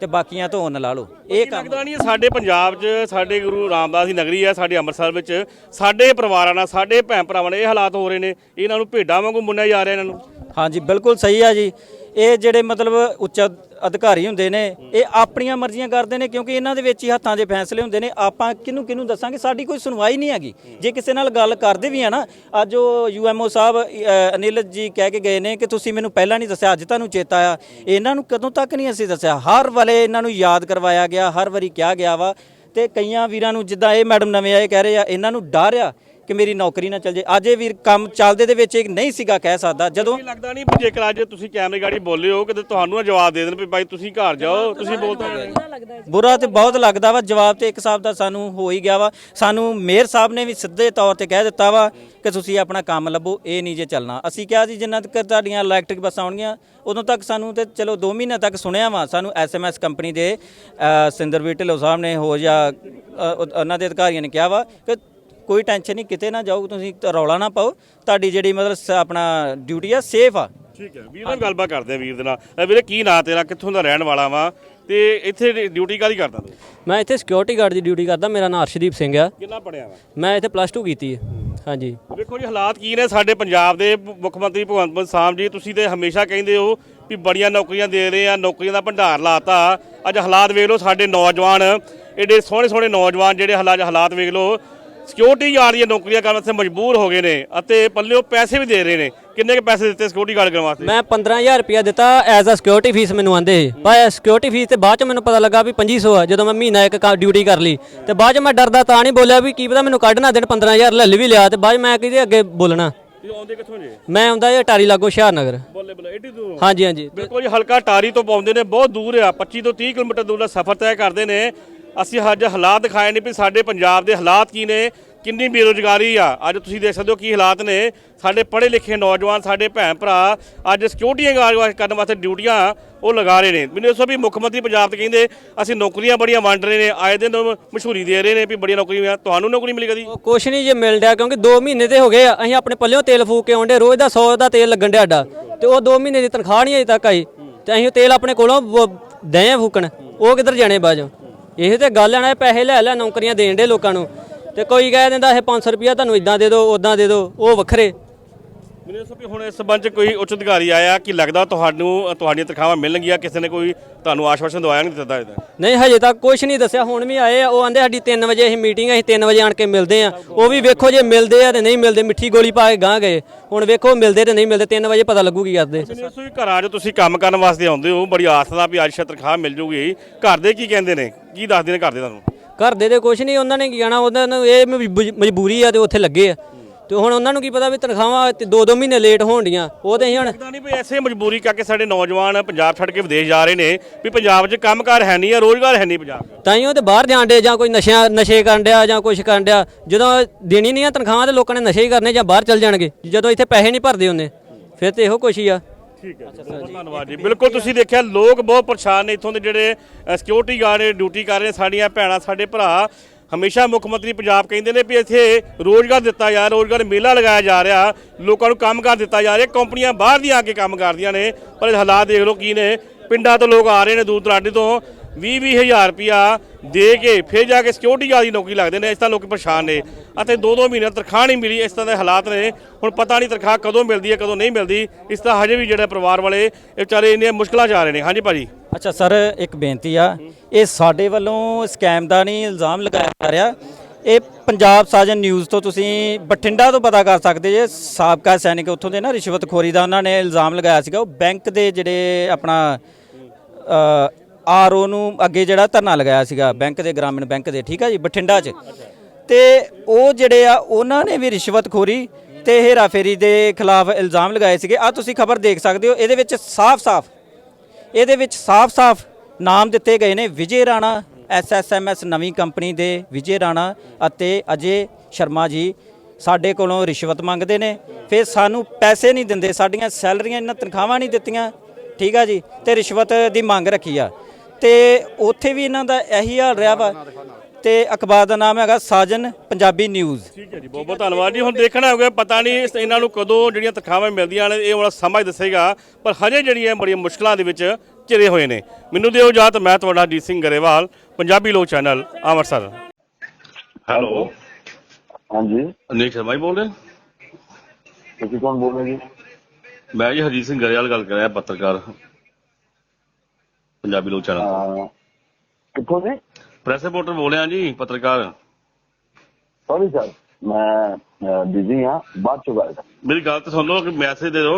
ਤੇ ਬਾਕੀਆਂ ਤੋਂ ਉੱਨ ਲਾ ਲਓ। ਇਹ ਕੰਮ ਲੱਗਦਾ ਨਹੀਂ ਸਾਡੇ ਪੰਜਾਬ 'ਚ ਸਾਡੇ ਗੁਰੂ ਰਾਮਦਾਸ ਦੀ ਨਗਰੀ ਹੈ ਸਾਡੇ ਅੰਮ੍ਰਿਤਸਰ ਵਿੱਚ ਸਾਡੇ ਪਰਿਵਾਰਾਂ ਨਾਲ ਸਾਡੇ ਭੈਣ ਭਰਾਵਾਂ ਨਾਲ ਇਹ ਹਾਲਾਤ ਹੋ ਰਹੇ ਨੇ। ਇਹਨਾਂ ਨੂੰ ਭੇਡਾਂ ਵਾਂਗੂ ਮੁੰਨਿਆ ਜਾ ਰਿਹਾ ਇਹਨਾਂ ਨੂੰ। ਹਾਂਜੀ ਬਿਲਕੁਲ ਸਹੀ ਆ ਜੀ। ਇਹ ਜਿਹੜੇ ਮਤਲਬ ਉੱਚ ਅਧ- ਅਧਿਕਾਰੀ ਹੁੰਦੇ ਨੇ, ਇਹ ਆਪਣੀਆਂ ਮਰਜ਼ੀਆਂ ਕਰਦੇ ਨੇ ਕਿਉਂਕਿ ਇਹਨਾਂ ਦੇ ਵਿੱਚ ਹੀ ਹੱਥਾਂ ਦੇ ਫੈਸਲੇ ਹੁੰਦੇ ਨੇ। ਆਪਾਂ ਕਿਹਨੂੰ ਕਿਹਨੂੰ ਦੱਸਾਂਗੇ? ਸਾਡੀ ਕੋਈ ਸੁਣਵਾਈ ਨਹੀਂ ਹੈਗੀ। ਜੇ ਕਿਸੇ ਨਾਲ ਗੱਲ ਕਰਦੇ ਵੀ ਆ ਨਾ, ਅੱਜ ਉਹ ਯੂਐਮਓ ਸਾਹਿਬ ਅਨਿਲ ਜੀ ਕਹਿ ਕੇ ਗਏ ਨੇ ਕਿ ਤੁਸੀਂ ਮੈਨੂੰ ਪਹਿਲਾਂ ਨਹੀਂ ਦੱਸਿਆ, ਅੱਜ ਤੁਹਾਨੂੰ ਚੇਤਾ ਆ। ਇਹਨਾਂ ਨੂੰ ਕਦੋਂ ਤੱਕ ਨਹੀਂ ਅਸੀਂ ਦੱਸਿਆ? ਹਰ ਵੇਲੇ ਇਹਨਾਂ ਨੂੰ ਯਾਦ ਕਰਵਾਇਆ ਗਿਆ, ਹਰ ਵਾਰੀ ਕਿਹਾ ਗਿਆ ਵਾ। ਤੇ ਕਈਆਂ ਵੀਰਾਂ ਨੂੰ ਜਿੱਦਾਂ ਇਹ ਮੈਡਮ ਨਵੇਂ ਆਏ ਕਹਿ ਰਹੇ ਆ, ਇਹਨਾਂ ਨੂੰ ਡਰ ਆ। ਕਿ ਮੇਰੀ ਨੌਕਰੀ ਨਾ ਚੱਲ ਜੇ ਅੱਜ ਇਹ ਵੀਰ ਕੰਮ ਚੱਲਦੇ ਦੇ ਵਿੱਚ ਇਹ ਨਹੀਂ ਸੀਗਾ ਕਹਿ ਸਕਦਾ। ਜਦੋਂ ਲੱਗਦਾ ਨਹੀਂ ਵੀ ਜੇਕਰ ਅੱਜ ਤੁਸੀਂ ਕੈਮਰੇ ਗਾੜੀ ਬੋਲੇ ਹੋ ਕਿਤੇ ਤੁਹਾਨੂੰ ਨਾ ਜਵਾਬ ਦੇ ਦੇਣ ਵੀ ਭਾਈ ਤੁਸੀਂ ਘਰ ਜਾਓ ਤੁਸੀਂ ਬੋਲਦੇ ਬੁਰਾ ਤੇ ਬਹੁਤ ਲੱਗਦਾ ਵਾ ਜਵਾਬ ਤੇ ਇੱਕ ਹਿਸਾਬ ਦਾ ਸਾਨੂੰ ਹੋ ਹੀ ਗਿਆ ਵਾ। ਸਾਨੂੰ ਮੇਅਰ ਸਾਹਿਬ ਨੇ ਵੀ ਸਿੱਧੇ ਤੌਰ ਤੇ ਕਹਿ ਦਿੱਤਾ ਵਾ ਕਿ ਤੁਸੀਂ ਆਪਣਾ ਕੰਮ ਲੱਭੋ ਇਹ ਨਹੀਂ ਜੇ ਚੱਲਣਾ। ਅਸੀਂ ਕਿਹਾ ਜੀ ਜਿੰਨਾ ਤੱਕ ਤੁਹਾਡੀਆਂ ਇਲੈਕਟ੍ਰਿਕ ਬੱਸਾਂ ਆਉਣਗੀਆਂ ਉਦੋਂ ਤੱਕ ਸਾਨੂੰ ਤੇ ਚਲੋ 2 ਮਹੀਨੇ ਤੱਕ ਸੁਣਿਆ ਵਾ। ਸਾਨੂੰ ਐਸਐਮਐਸ ਕੰਪਨੀ ਦੇ ਸਿੰਦਰਵੀਰ ਢਿੱਲੋਂ ਸਾਹਿਬ ਨੇ ਹੋ ਜਾਂ ਉਹਨਾਂ ਦੇ ਅਧਿਕਾਰੀਆਂ ਨੇ ਕਿਹਾ ਵਾ ਕਿ ਕੋਈ ਟੈਨਸ਼ਨ ਨਹੀਂ ਕਿਤੇ ਨਾ ਜਾਓ ਤੁਸੀਂ ਰੌਲਾ ਨਾ ਪਾਓ। ਤੁਹਾਡੀ ਜਿਹੜੀ ਮਤਲਬ ਸ- ਆਪਣਾ ਡਿਊਟੀ ਆ ਸੇਫ ਆ। ਠੀਕ ਹੈ ਵੀਰ ਨਾਲ ਗੱਲਬਾਤ ਕਰਦੇ ਆ ਵੀਰ ਦੇ ਨਾਲ। ਵੀਰੇ ਕੀ ਨਾਂ ਤੇਰਾ? ਕਿੱਥੋਂ ਦਾ ਰਹਿਣ ਵਾਲਾ ਵਾ? ਤੇ ਇੱਥੇ ਡਿਊਟੀ ਕਾਦੀ ਕਰਦਾ ਤੂੰ? ਮੈਂ ਇੱਥੇ ਸਿਕਿਉਰਿਟੀ ਗਾਰਡ ਦੀ ਡਿਊਟੀ ਕਰਦਾ ਮੇਰਾ ਨਾਮ ਅਰਸ਼ਦੀਪ ਸਿੰਘ ਆ। ਕਿੰਨਾ ਪੜਿਆ ਵਾ? ਮੈਂ ਇੱਥੇ ਪਲੱਸ 2 ਕੀਤੀ ਹੈ। ਹਾਂਜੀ। ਵੇਖੋ ਜੀ ਹਾਲਾਤ ਕੀ ਨੇ ਸਾਡੇ ਪੰਜਾਬ ਦੇ ਮੁੱਖ ਮੰਤਰੀ ਭਗਵੰਤ ਮਾਨ ਸਾਹਿਬ ਜੀ। ਤੁਸੀਂ ਤੇ ਹਮੇਸ਼ਾ ਕਹਿੰਦੇ ਹੋ ਵੀ ਬੜੀਆਂ ਨੌਕਰੀਆਂ ਦੇ ਰਹੇ ਆ ਨੌਕਰੀਆਂ ਦਾ ਭੰਡਾਰ ਲਾਤਾ। ਅੱਜ ਹਾਲਾਤ ਵੇਖ ਲਓ ਸਾਡੇ ਨੌਜਵਾਨ ਏਡੇ ਸੋਹਣੇ ਸੋਹਣੇ ਨੌਜਵਾਨ ਜਿਹੜੇ ਹਾਲਾਤ ਹਾਲਾਤ ਵੇਖ ਲਓ। ਸਿਕਿਉਰਿਟੀ ਗਾਰਡ ਦੀਆਂ ਨੌਕਰੀਆਂ ਕਰਨ ਵਾਸਤੇ ਮਜਬੂਰ ਹੋ ਗਏ ਨੇ ਅਤੇ ਪੱਲਿਓ ਪੈਸੇ ਵੀ ਦੇ ਰਹੇ ਨੇ। ਕਿੰਨੇ ਕੁ ਪੈਸੇ ਦਿੱਤੇ ਸਿਕਿਉਰਿਟੀ ਗਾਰਡ ਕਰਨ ਵਾਸਤੇ? ਮੈਂ 15000 ਰੁਪਇਆ ਦਿੱਤਾ ਐਜ਼ ਅ ਸਿਕਿਉਰਿਟੀ ਫੀਸ ਮੈਨੂੰ ਆਂਦੇ। ਪਰ ਸਿਕਿਉਰਿਟੀ ਫੀਸ ਤੇ ਬਾਅਦ ਚ ਮੈਨੂੰ ਪਤਾ ਲੱਗਾ ਵੀ 2500 ਆ ਜਦੋਂ ਮੈਂ ਮਹੀਨਾ ਇੱਕ ਡਿਊਟੀ ਕਰ ਲਈ। ਤੇ ਬਾਅਦ ਚ ਮੈਂ ਡਰਦਾ ਤਾਂ ਨਹੀਂ ਬੋਲਿਆ ਵੀ ਕੀ ਪਤਾ ਮੈਨੂੰ ਕੱਢ ਨਾ ਦੇਣ 15000 ਲੈ ਵੀ ਲਿਆ ਤੇ ਬਾਅਦ ਮੈਂ ਕਿਹਦੇ ਅੱਗੇ ਬੋਲਣਾ। ਇਹ ਆਉਂਦੇ ਕਿੱਥੋਂ ਜੇ? ਮੈਂ ਆਉਂਦਾ ਇਹ ਟਾਰੀ ਲਾਗੋ ਹੁਸ਼ਿਆਰਨਗਰ। ਬੱਲੇ ਬੱਲੇ ਏਡੀ ਦੂਰ? ਹਾਂਜੀ ਹਾਂਜੀ। ਬਿਲਕੁਲ ਜੀ ਹਲਕਾ ਟਾਰੀ ਤੋਂ ਪਾਉਂਦੇ ਨੇ ਬਹੁਤ ਦੂਰ ਆ 25 ਤੋਂ 30 ਕਿਲੋਮੀਟਰ ਦੂਰ ਦਾ ਸਫ਼ਰ ਤੈਅ ਕਰਦੇ ਨੇ। ਅਸੀਂ ਅੱਜ ਹਾਲਾਤ ਦਿਖਾਏ ਨੇ ਵੀ ਸਾਡੇ ਪੰਜਾਬ ਦੇ ਹਾਲਾਤ ਕੀ ਨੇ, ਕਿੰਨੀ ਬੇਰੁਜ਼ਗਾਰੀ ਆ। ਅੱਜ ਤੁਸੀਂ ਦੇਖ ਸਕਦੇ ਹੋ ਕੀ ਹਾਲਾਤ ਨੇ। ਸਾਡੇ ਪੜ੍ਹੇ ਲਿਖੇ ਨੌਜਵਾਨ, ਸਾਡੇ ਭੈਣ ਭਰਾ ਅੱਜ ਸਿਕਿਉਰਿਟੀ ਗਾਰਡ ਕਰਨ ਵਾਸਤੇ ਡਿਊਟੀਆਂ ਉਹ ਲਗਾ ਰਹੇ ਨੇ। ਮੈਨੂੰ ਦੱਸੋ ਵੀ ਮੁੱਖ ਮੰਤਰੀ ਪੰਜਾਬ ਤੇ ਕਹਿੰਦੇ, ਅਸੀਂ ਨੌਕਰੀਆਂ ਬੜੀਆਂ ਵੰਡ ਰਹੇ ਨੇ, ਆਏ ਦਿਨ ਮਸ਼ਹੂਰੀ ਦੇ ਰਹੇ ਨੇ ਵੀ ਬੜੀਆਂ ਨੌਕਰੀਆਂ ਤੁਹਾਨੂੰ ਨੌਕਰੀ ਮਿਲੀ ਕਦੀ? ਕੁਛ ਨਹੀਂ ਜੇ ਮਿਲ ਡਿਆ ਕਿਉਂਕਿ 2 ਮਹੀਨੇ ਤੇ ਹੋ ਗਏ ਆ। ਅਸੀਂ ਆਪਣੇ ਪੱਲਿਓਂ ਤੇਲ ਫੂਕ ਕੇ ਆਉਂਦੇ, ਰੋਜ਼ ਦਾ 100 ਦਾ ਤੇਲ ਲੱਗਣ ਡਿਆ ਸਾਡਾ। ਤੇ ਉਹ 2 ਮਹੀਨੇ ਦੀ ਤਨਖਾਹ ਨਹੀਂ ਅਜੇ ਤੱਕ ਆਈ। ਤੇ ਅਸੀਂ ਉਹ ਤੇਲ ਆਪਣੇ ਕੋਲੋਂ ਦਏ ਫੂਕਣ। ਉਹ ਕਿੱਧਰ ਜਾਣੇ ਬਾਜੋ ਇਹ ਤੇ ਗੱਲ ਹੈ ਨਾ, ਇਹ ਪੈਸੇ ਲੈ ਲੈ, ਨੌਕਰੀਆਂ ਦੇਣ ਦੇ ਲੋਕਾਂ ਨੂੰ। ਤੇ ਕੋਈ ਕਹਿ ਦਿੰਦਾ, ਇਹ 500 ਰੁਪਿਆ ਤੁਹਾਨੂੰ ਇਦਾਂ ਦੇ ਦਿਓ ਉਦਾਂ ਦੇ ਦਿਓ, ਉਹ ਵੱਖਰੇ। ਮੈਨੂੰ ਦੱਸੋ ਵੀ ਹੁਣ ਇਸ ਸੰਬੰਧ ਚ ਕੋਈ ਉੱਚ ਅਧਿਕਾਰੀ ਆਇਆ ਕਿ ਲੱਗਦਾ ਤੁਹਾਨੂੰ ਤੁਹਾਡੀਆਂ ਤਨਖਾਹਾਂ ਮਿਲਣਗੀਆਂ ਕਿਸੇ ਨੇ ਕੋਈ ਤੁਹਾਨੂੰ ਆਸ਼ਵਾਸਨ ਦਵਾਇਆ ਨਹੀਂ ਦਿੱਤਾ ਇਹਦਾ? ਨਹੀਂ ਹਜੇ ਤੱਕ ਕੁਝ ਨਹੀਂ ਦੱਸਿਆ ਹੁਣ ਵੀ ਆਏ ਆ ਉਹ ਆਂਦੇ ਸਾਡੀ 3 ਵਜੇ ਅਸੀਂ ਮੀਟਿੰਗ ਅਸੀਂ 3 ਵਜੇ ਆਣ ਕੇ ਮਿਲਦੇ ਆ। ਉਹ ਵੀ ਵੇਖੋ ਜੇ ਮਿਲਦੇ ਆ ਤੇ ਨਹੀਂ ਮਿਲਦੇ ਮਿੱਠੀ ਗੋਲੀ ਪਾ ਕੇ ਗਾਂ ਗਏ। ਹੁਣ ਵੇਖੋ ਮਿਲਦੇ ਤੇ ਨਹੀਂ ਮਿਲਦੇ 3 ਵਜੇ ਪਤਾ ਲੱਗੂ ਕੀ ਕਰਦੇ। ਮੈਨੂੰ ਦੱਸੋ ਵੀ ਘਰਾਂ 'ਚ ਤੁਸੀਂ ਕੰਮ ਕਰਨ ਵਾਸਤੇ ਆਉਂਦੇ ਹੋ ਬੜੀ ਆਸ ਦਾ ਵੀ ਅੱਜ ਸ਼ਾਇਦ ਤਨਖਾਹ ਮਿਲ ਜੂਗੀ। ਘਰ ਦੇ ਕੀ ਕਹਿੰਦੇ ਨੇ? ਕੀ ਦੱਸਦੇ ਨੇ ਘਰ ਦੇ ਤੁਹਾਨੂੰ? ਘਰ ਦੇ ਤੇ ਕੁਝ ਨਹੀਂ ਉਹਨਾਂ ਨੇ ਕੀ ਕਹਿਣਾ ਉਹਨਾਂ ਨੂੰ ਇਹ ਮਜਬੂ- ਮਜਬੂਰੀ ਆ ਤੇ ਉੱਥੇ ਲੱਗੇ ਆ। ਤੇ ਹੁਣ ਉਹਨਾਂ ਨੂੰ ਕੀ ਪਤਾ ਵੀ ਤਨਖਾਹਾਂ ਤੇ 2-2 ਮਹੀਨੇ ਲੇਟ ਹੋਣ ਡੀਆਂ ਉਹ ਤੇ ਅਸੀਂ ਹੁਣ ਲੱਗਦਾ ਨਹੀਂ ਵੀ ਐਸੇ ਮਜਬੂਰੀ ਕਰਕੇ ਸਾਡੇ ਨੌਜਵਾਨ ਪੰਜਾਬ ਛੱਡ ਕੇ ਵਿਦੇਸ਼ ਜਾ ਰਹੇ ਨੇ ਵੀ ਪੰਜਾਬ 'ਚ ਕੰਮਕਾਰ ਹੈ ਨਹੀਂ ਆ ਰੋਜ਼ਗਾਰ ਹੈ ਨਹੀਂ ਪੰਜਾਬ 'ਚ। ਤਾਈਓ ਤੇ ਬਾਹਰ ਜਾਣ ਡੇ ਜਾਂ ਕੋਈ ਨਸ਼ਿਆਂ ਨਸ਼ੇ ਕਰਨ ਡਿਆ ਜਾਂ ਕੁਝ ਕਰਨ ਡਿਆ ਜਦੋਂ ਦੇਣੀ ਨਹੀਂ ਆ ਤਨਖਾਹਾਂ ਤੇ ਲੋਕਾਂ ਨੇ ਨਸ਼ੇ ਹੀ ਕਰਨੇ ਜਾਂ ਬਾਹਰ ਚੱਲ ਜਾਣਗੇ ਜਦੋਂ ਇੱਥੇ ਪੈਸੇ ਨਹੀਂ ਭਰਦੇ ਉਹਨੇ ਫਿਰ ਤੇ ਇਹੋ ਕੁਛ ਹੀ ਆ। ਠੀਕ ਹੈ ਜੀ ਬਹੁਤ ਧੰਨਵਾਦ ਜੀ। ਬਿਲਕੁਲ ਤੁਸੀਂ ਦੇਖਿਆ ਲੋਕ ਬਹੁਤ ਪਰੇਸ਼ਾਨ ਨੇ ਇੱਥੋਂ ਦੇ ਜਿਹੜੇ ਸਿਕਿਉਰਿਟੀ ਗਾਰਡ ਡਿਊਟੀ ਕਰ ਰਹੇ ਨੇ ਸਾਡੀਆਂ ਭੈਣਾਂ ਸਾਡੇ ਭਰਾ। ਹਮੇਸ਼ਾ ਮੁੱਖ ਮੰਤਰੀ ਪੰਜਾਬ ਕਹਿੰਦੇ ਨੇ ਵੀ ਇੱਥੇ ਰੋਜ਼ਗਾਰ ਦਿੱਤਾ ਜਾ ਰਿਹਾ, ਰੋਜ਼ਗਾਰ ਮੇਲਾ ਲਗਾਇਆ ਜਾ ਰਿਹਾ, ਲੋਕਾਂ ਨੂੰ ਕੰਮਕਾਰ ਦਿੱਤਾ ਜਾ ਰਿਹਾ, ਕੰਪਨੀਆਂ ਬਾਹਰ ਦੀਆਂ ਆ ਕੇ ਕੰਮ ਕਰਦੀਆਂ ਨੇ, ਪਰ ਇਹ ਹਾਲਾਤ ਦੇਖ ਲਓ ਕੀ ਨੇ, ਪਿੰਡਾਂ ਤੋਂ ਲੋਕ ਆ ਰਹੇ ਨੇ ਦੂਰ ਦਰਾਡੇ ਤੋਂ। 20 ਹਜ਼ਾਰ ਰੁਪਿਆ ਦੇ ਕੇ ਫਿਰ ਜਾ ਕੇ ਸਿਕਿਉਰਿਟੀ ਗਾਰਡ ਦੀ ਨੌਕਰੀ ਲੱਗਦੇ ਨੇ, ਇਸ ਤਰ੍ਹਾਂ ਲੋਕ ਪਰੇਸ਼ਾਨ ਨੇ। ਅਤੇ ਦੋ ਦੋ ਮਹੀਨੇ ਤਨਖਾਹ ਨਹੀਂ ਮਿਲੀ, ਇਸ ਤਰ੍ਹਾਂ ਦੇ ਹਾਲਾਤ ਨੇ। ਹੁਣ ਪਤਾ ਨਹੀਂ ਤਨਖਾਹ ਕਦੋਂ ਮਿਲਦੀ ਹੈ, ਕਦੋਂ ਨਹੀਂ ਮਿਲਦੀ। ਇਸ ਤਰ੍ਹਾਂ ਹਜੇ ਵੀ ਜਿਹੜੇ ਪਰਿਵਾਰ ਵਾਲੇ, ਇਹ ਵਿਚਾਰੇ ਇੰਨੀਆਂ ਮੁਸ਼ਕਲਾਂ 'ਚ ਆ ਰਹੇ ਨੇ। ਹਾਂਜੀ ਭਾਜੀ। ਅੱਛਾ ਸਰ, ਇੱਕ ਬੇਨਤੀ ਆ। ਇਹ ਸਾਡੇ ਵੱਲੋਂ ਸਕੈਮ ਦਾ ਨਹੀਂ ਇਲਜ਼ਾਮ ਲਗਾਇਆ ਜਾ ਰਿਹਾ। ਇਹ ਪੰਜਾਬ ਸਾਜਨ ਨਿਊਜ਼ ਤੋਂ ਤੁਸੀਂ ਬਠਿੰਡਾ ਤੋਂ ਪਤਾ ਕਰ ਸਕਦੇ ਜੇ। ਸਾਬਕਾ ਸੈਨਿਕ ਉੱਥੋਂ ਦੇ ਨਾ ਰਿਸ਼ਵਤਖੋਰੀ ਦਾ ਉਹਨਾਂ ਨੇ ਇਲਜ਼ਾਮ ਲਗਾਇਆ ਸੀਗਾ। ਉਹ ਬੈਂਕ ਦੇ ਜਿਹੜੇ ਆਪਣਾ ਆਰਓ ਨੂੰ ਅੱਗੇ ਜਿਹੜਾ ਧਰਨਾ ਲਗਾਇਆ ਸੀਗਾ, ਬੈਂਕ ਦੇ, ਗ੍ਰਾਮੀਣ ਬੈਂਕ ਦੇ, ਠੀਕ ਆ ਜੀ, ਬਠਿੰਡਾ 'ਚ। ਤੇ ਉਹ ਜਿਹੜੇ ਆ, ਉਹਨਾਂ ਨੇ ਵੀ ਰਿਸ਼ਵਤਖੋਰੀ ਤੇ ਹੇਰਾਫੇਰੀ ਦੇ ਖਿਲਾਫ ਇਲਜ਼ਾਮ ਲਗਾਏ ਸੀਗੇ। ਆ ਤੁਸੀਂ ਖਬਰ ਦੇਖ ਸਕਦੇ ਹੋ, ਇਹਦੇ ਵਿੱਚ ਸਾਫ਼-ਸਾਫ਼, ਇਹਦੇ ਵਿੱਚ ਸਾਫ਼-ਸਾਫ਼ ਨਾਮ ਦਿੱਤੇ ਗਏ ਨੇ ਵਿਜੇ ਰਾਣਾ ਐਸਐਸਐਮਐਸ ਨਵੀਂ ਕੰਪਨੀ ਦੇ ਵਿਜੇ ਰਾਣਾ ਅਤੇ ਅਜੇ ਸ਼ਰਮਾ ਜੀ ਸਾਡੇ ਕੋਲੋਂ ਰਿਸ਼ਵਤ ਮੰਗਦੇ ਨੇ। ਫਿਰ ਸਾਨੂੰ ਪੈਸੇ ਨਹੀਂ ਦਿੰਦੇ, ਸਾਡੀਆਂ ਸੈਲਰੀਆਂ ਇਹਨਾਂ ਤਨਖਾਹਾਂ ਨਹੀਂ ਦਿੱਤੀਆਂ, ਠੀਕ ਆ ਜੀ, ਤੇ ਰਿਸ਼ਵਤ ਦੀ ਮੰਗ ਰੱਖੀ ਆ। ਤੇ ਉੱਥੇ ਵੀ ਇਹਨਾਂ ਦਾ ਇਹੀ ਹਾਲ ਰਿਹਾ ਵਾ। ਤੇ ਅਖਬਾਰ ਦਾ ਨਾਮ ਹੈਗਾ ਸਾਜਨ ਪੰਜਾਬੀ ਨਿਊਜ਼। ਠੀਕ ਹੈ ਜੀ ਬਹੁਤ ਬਹੁਤ ਧੰਨਵਾਦ ਜੀ। ਹੁਣ ਦੇਖਣਾ ਹੋਊਗਾ ਪਤਾ ਨਹੀਂ ਇਹਨਾਂ ਨੂੰ ਕਦੋਂ ਜਿਹੜੀਆਂ ਤਨਖਾਹਾਂ ਮਿਲਦੀਆਂ ਨੇ ਇਹ ਵਾਲਾ ਸਮਾਂ ਹੀ ਦੱਸੇਗਾ। ਪਰ ਹਜੇ ਜਿਹੜੀਆਂ ਬੜੀਆਂ ਮੁਸ਼ਕਲਾਂ ਦੇ ਵਿੱਚ ਘਿਰੇ ਹੋਏ ਨੇ। ਮੈਨੂੰ ਦਿਓ ਇਜਾਜ਼ਤ ਮੈਂ ਤੁਹਾਡਾ ਜੀਤ ਸਿੰਘ ਗਰੇਵਾਲ ਪੰਜਾਬੀ ਲੋਕ ਚੈਨਲ ਅੰਮ੍ਰਿਤਸਰ। ਹੈਲੋ। जी ਅਨੇਕ ਸ਼ਰਮਾ ਜੀ ਬੋਲ ਰਹੇ? ਤੁਸੀਂ ਕੌਣ ਬੋਲ ਰਹੇ ਜੀ? ਮੈਂ ਜੀ ਹਰਜੀਤ ਸਿੰਘ ਗਰੇਵਾਲ ਗੱਲ ਕਰ ਰਿਹਾ ਪੱਤਰਕਾਰ। ਪੰਜਾਬੀ ਲੋਕ ਚੈਨਲ ਅਹ, ਕਿੱਥੋਂ ਜੀ ਪ੍ਰੈਸ ਰਿਪੋਰਟਰ ਬੋਲ ਰਿਹਾ ਜੀ ਪੱਤਰਕਾਰ। ਸੌਰੀ ਸਰ ਮੈਂ ਬਿਜ਼ੀ ਹਾਂ ਬਾਅਦ ਚ ਗੱਲ ਮੇਰੀ ਗੱਲ ਤਾਂ ਸੁਣ ਲਓ ਕਿ ਮੈਸੇਜ ਦੇ ਦਿਓ।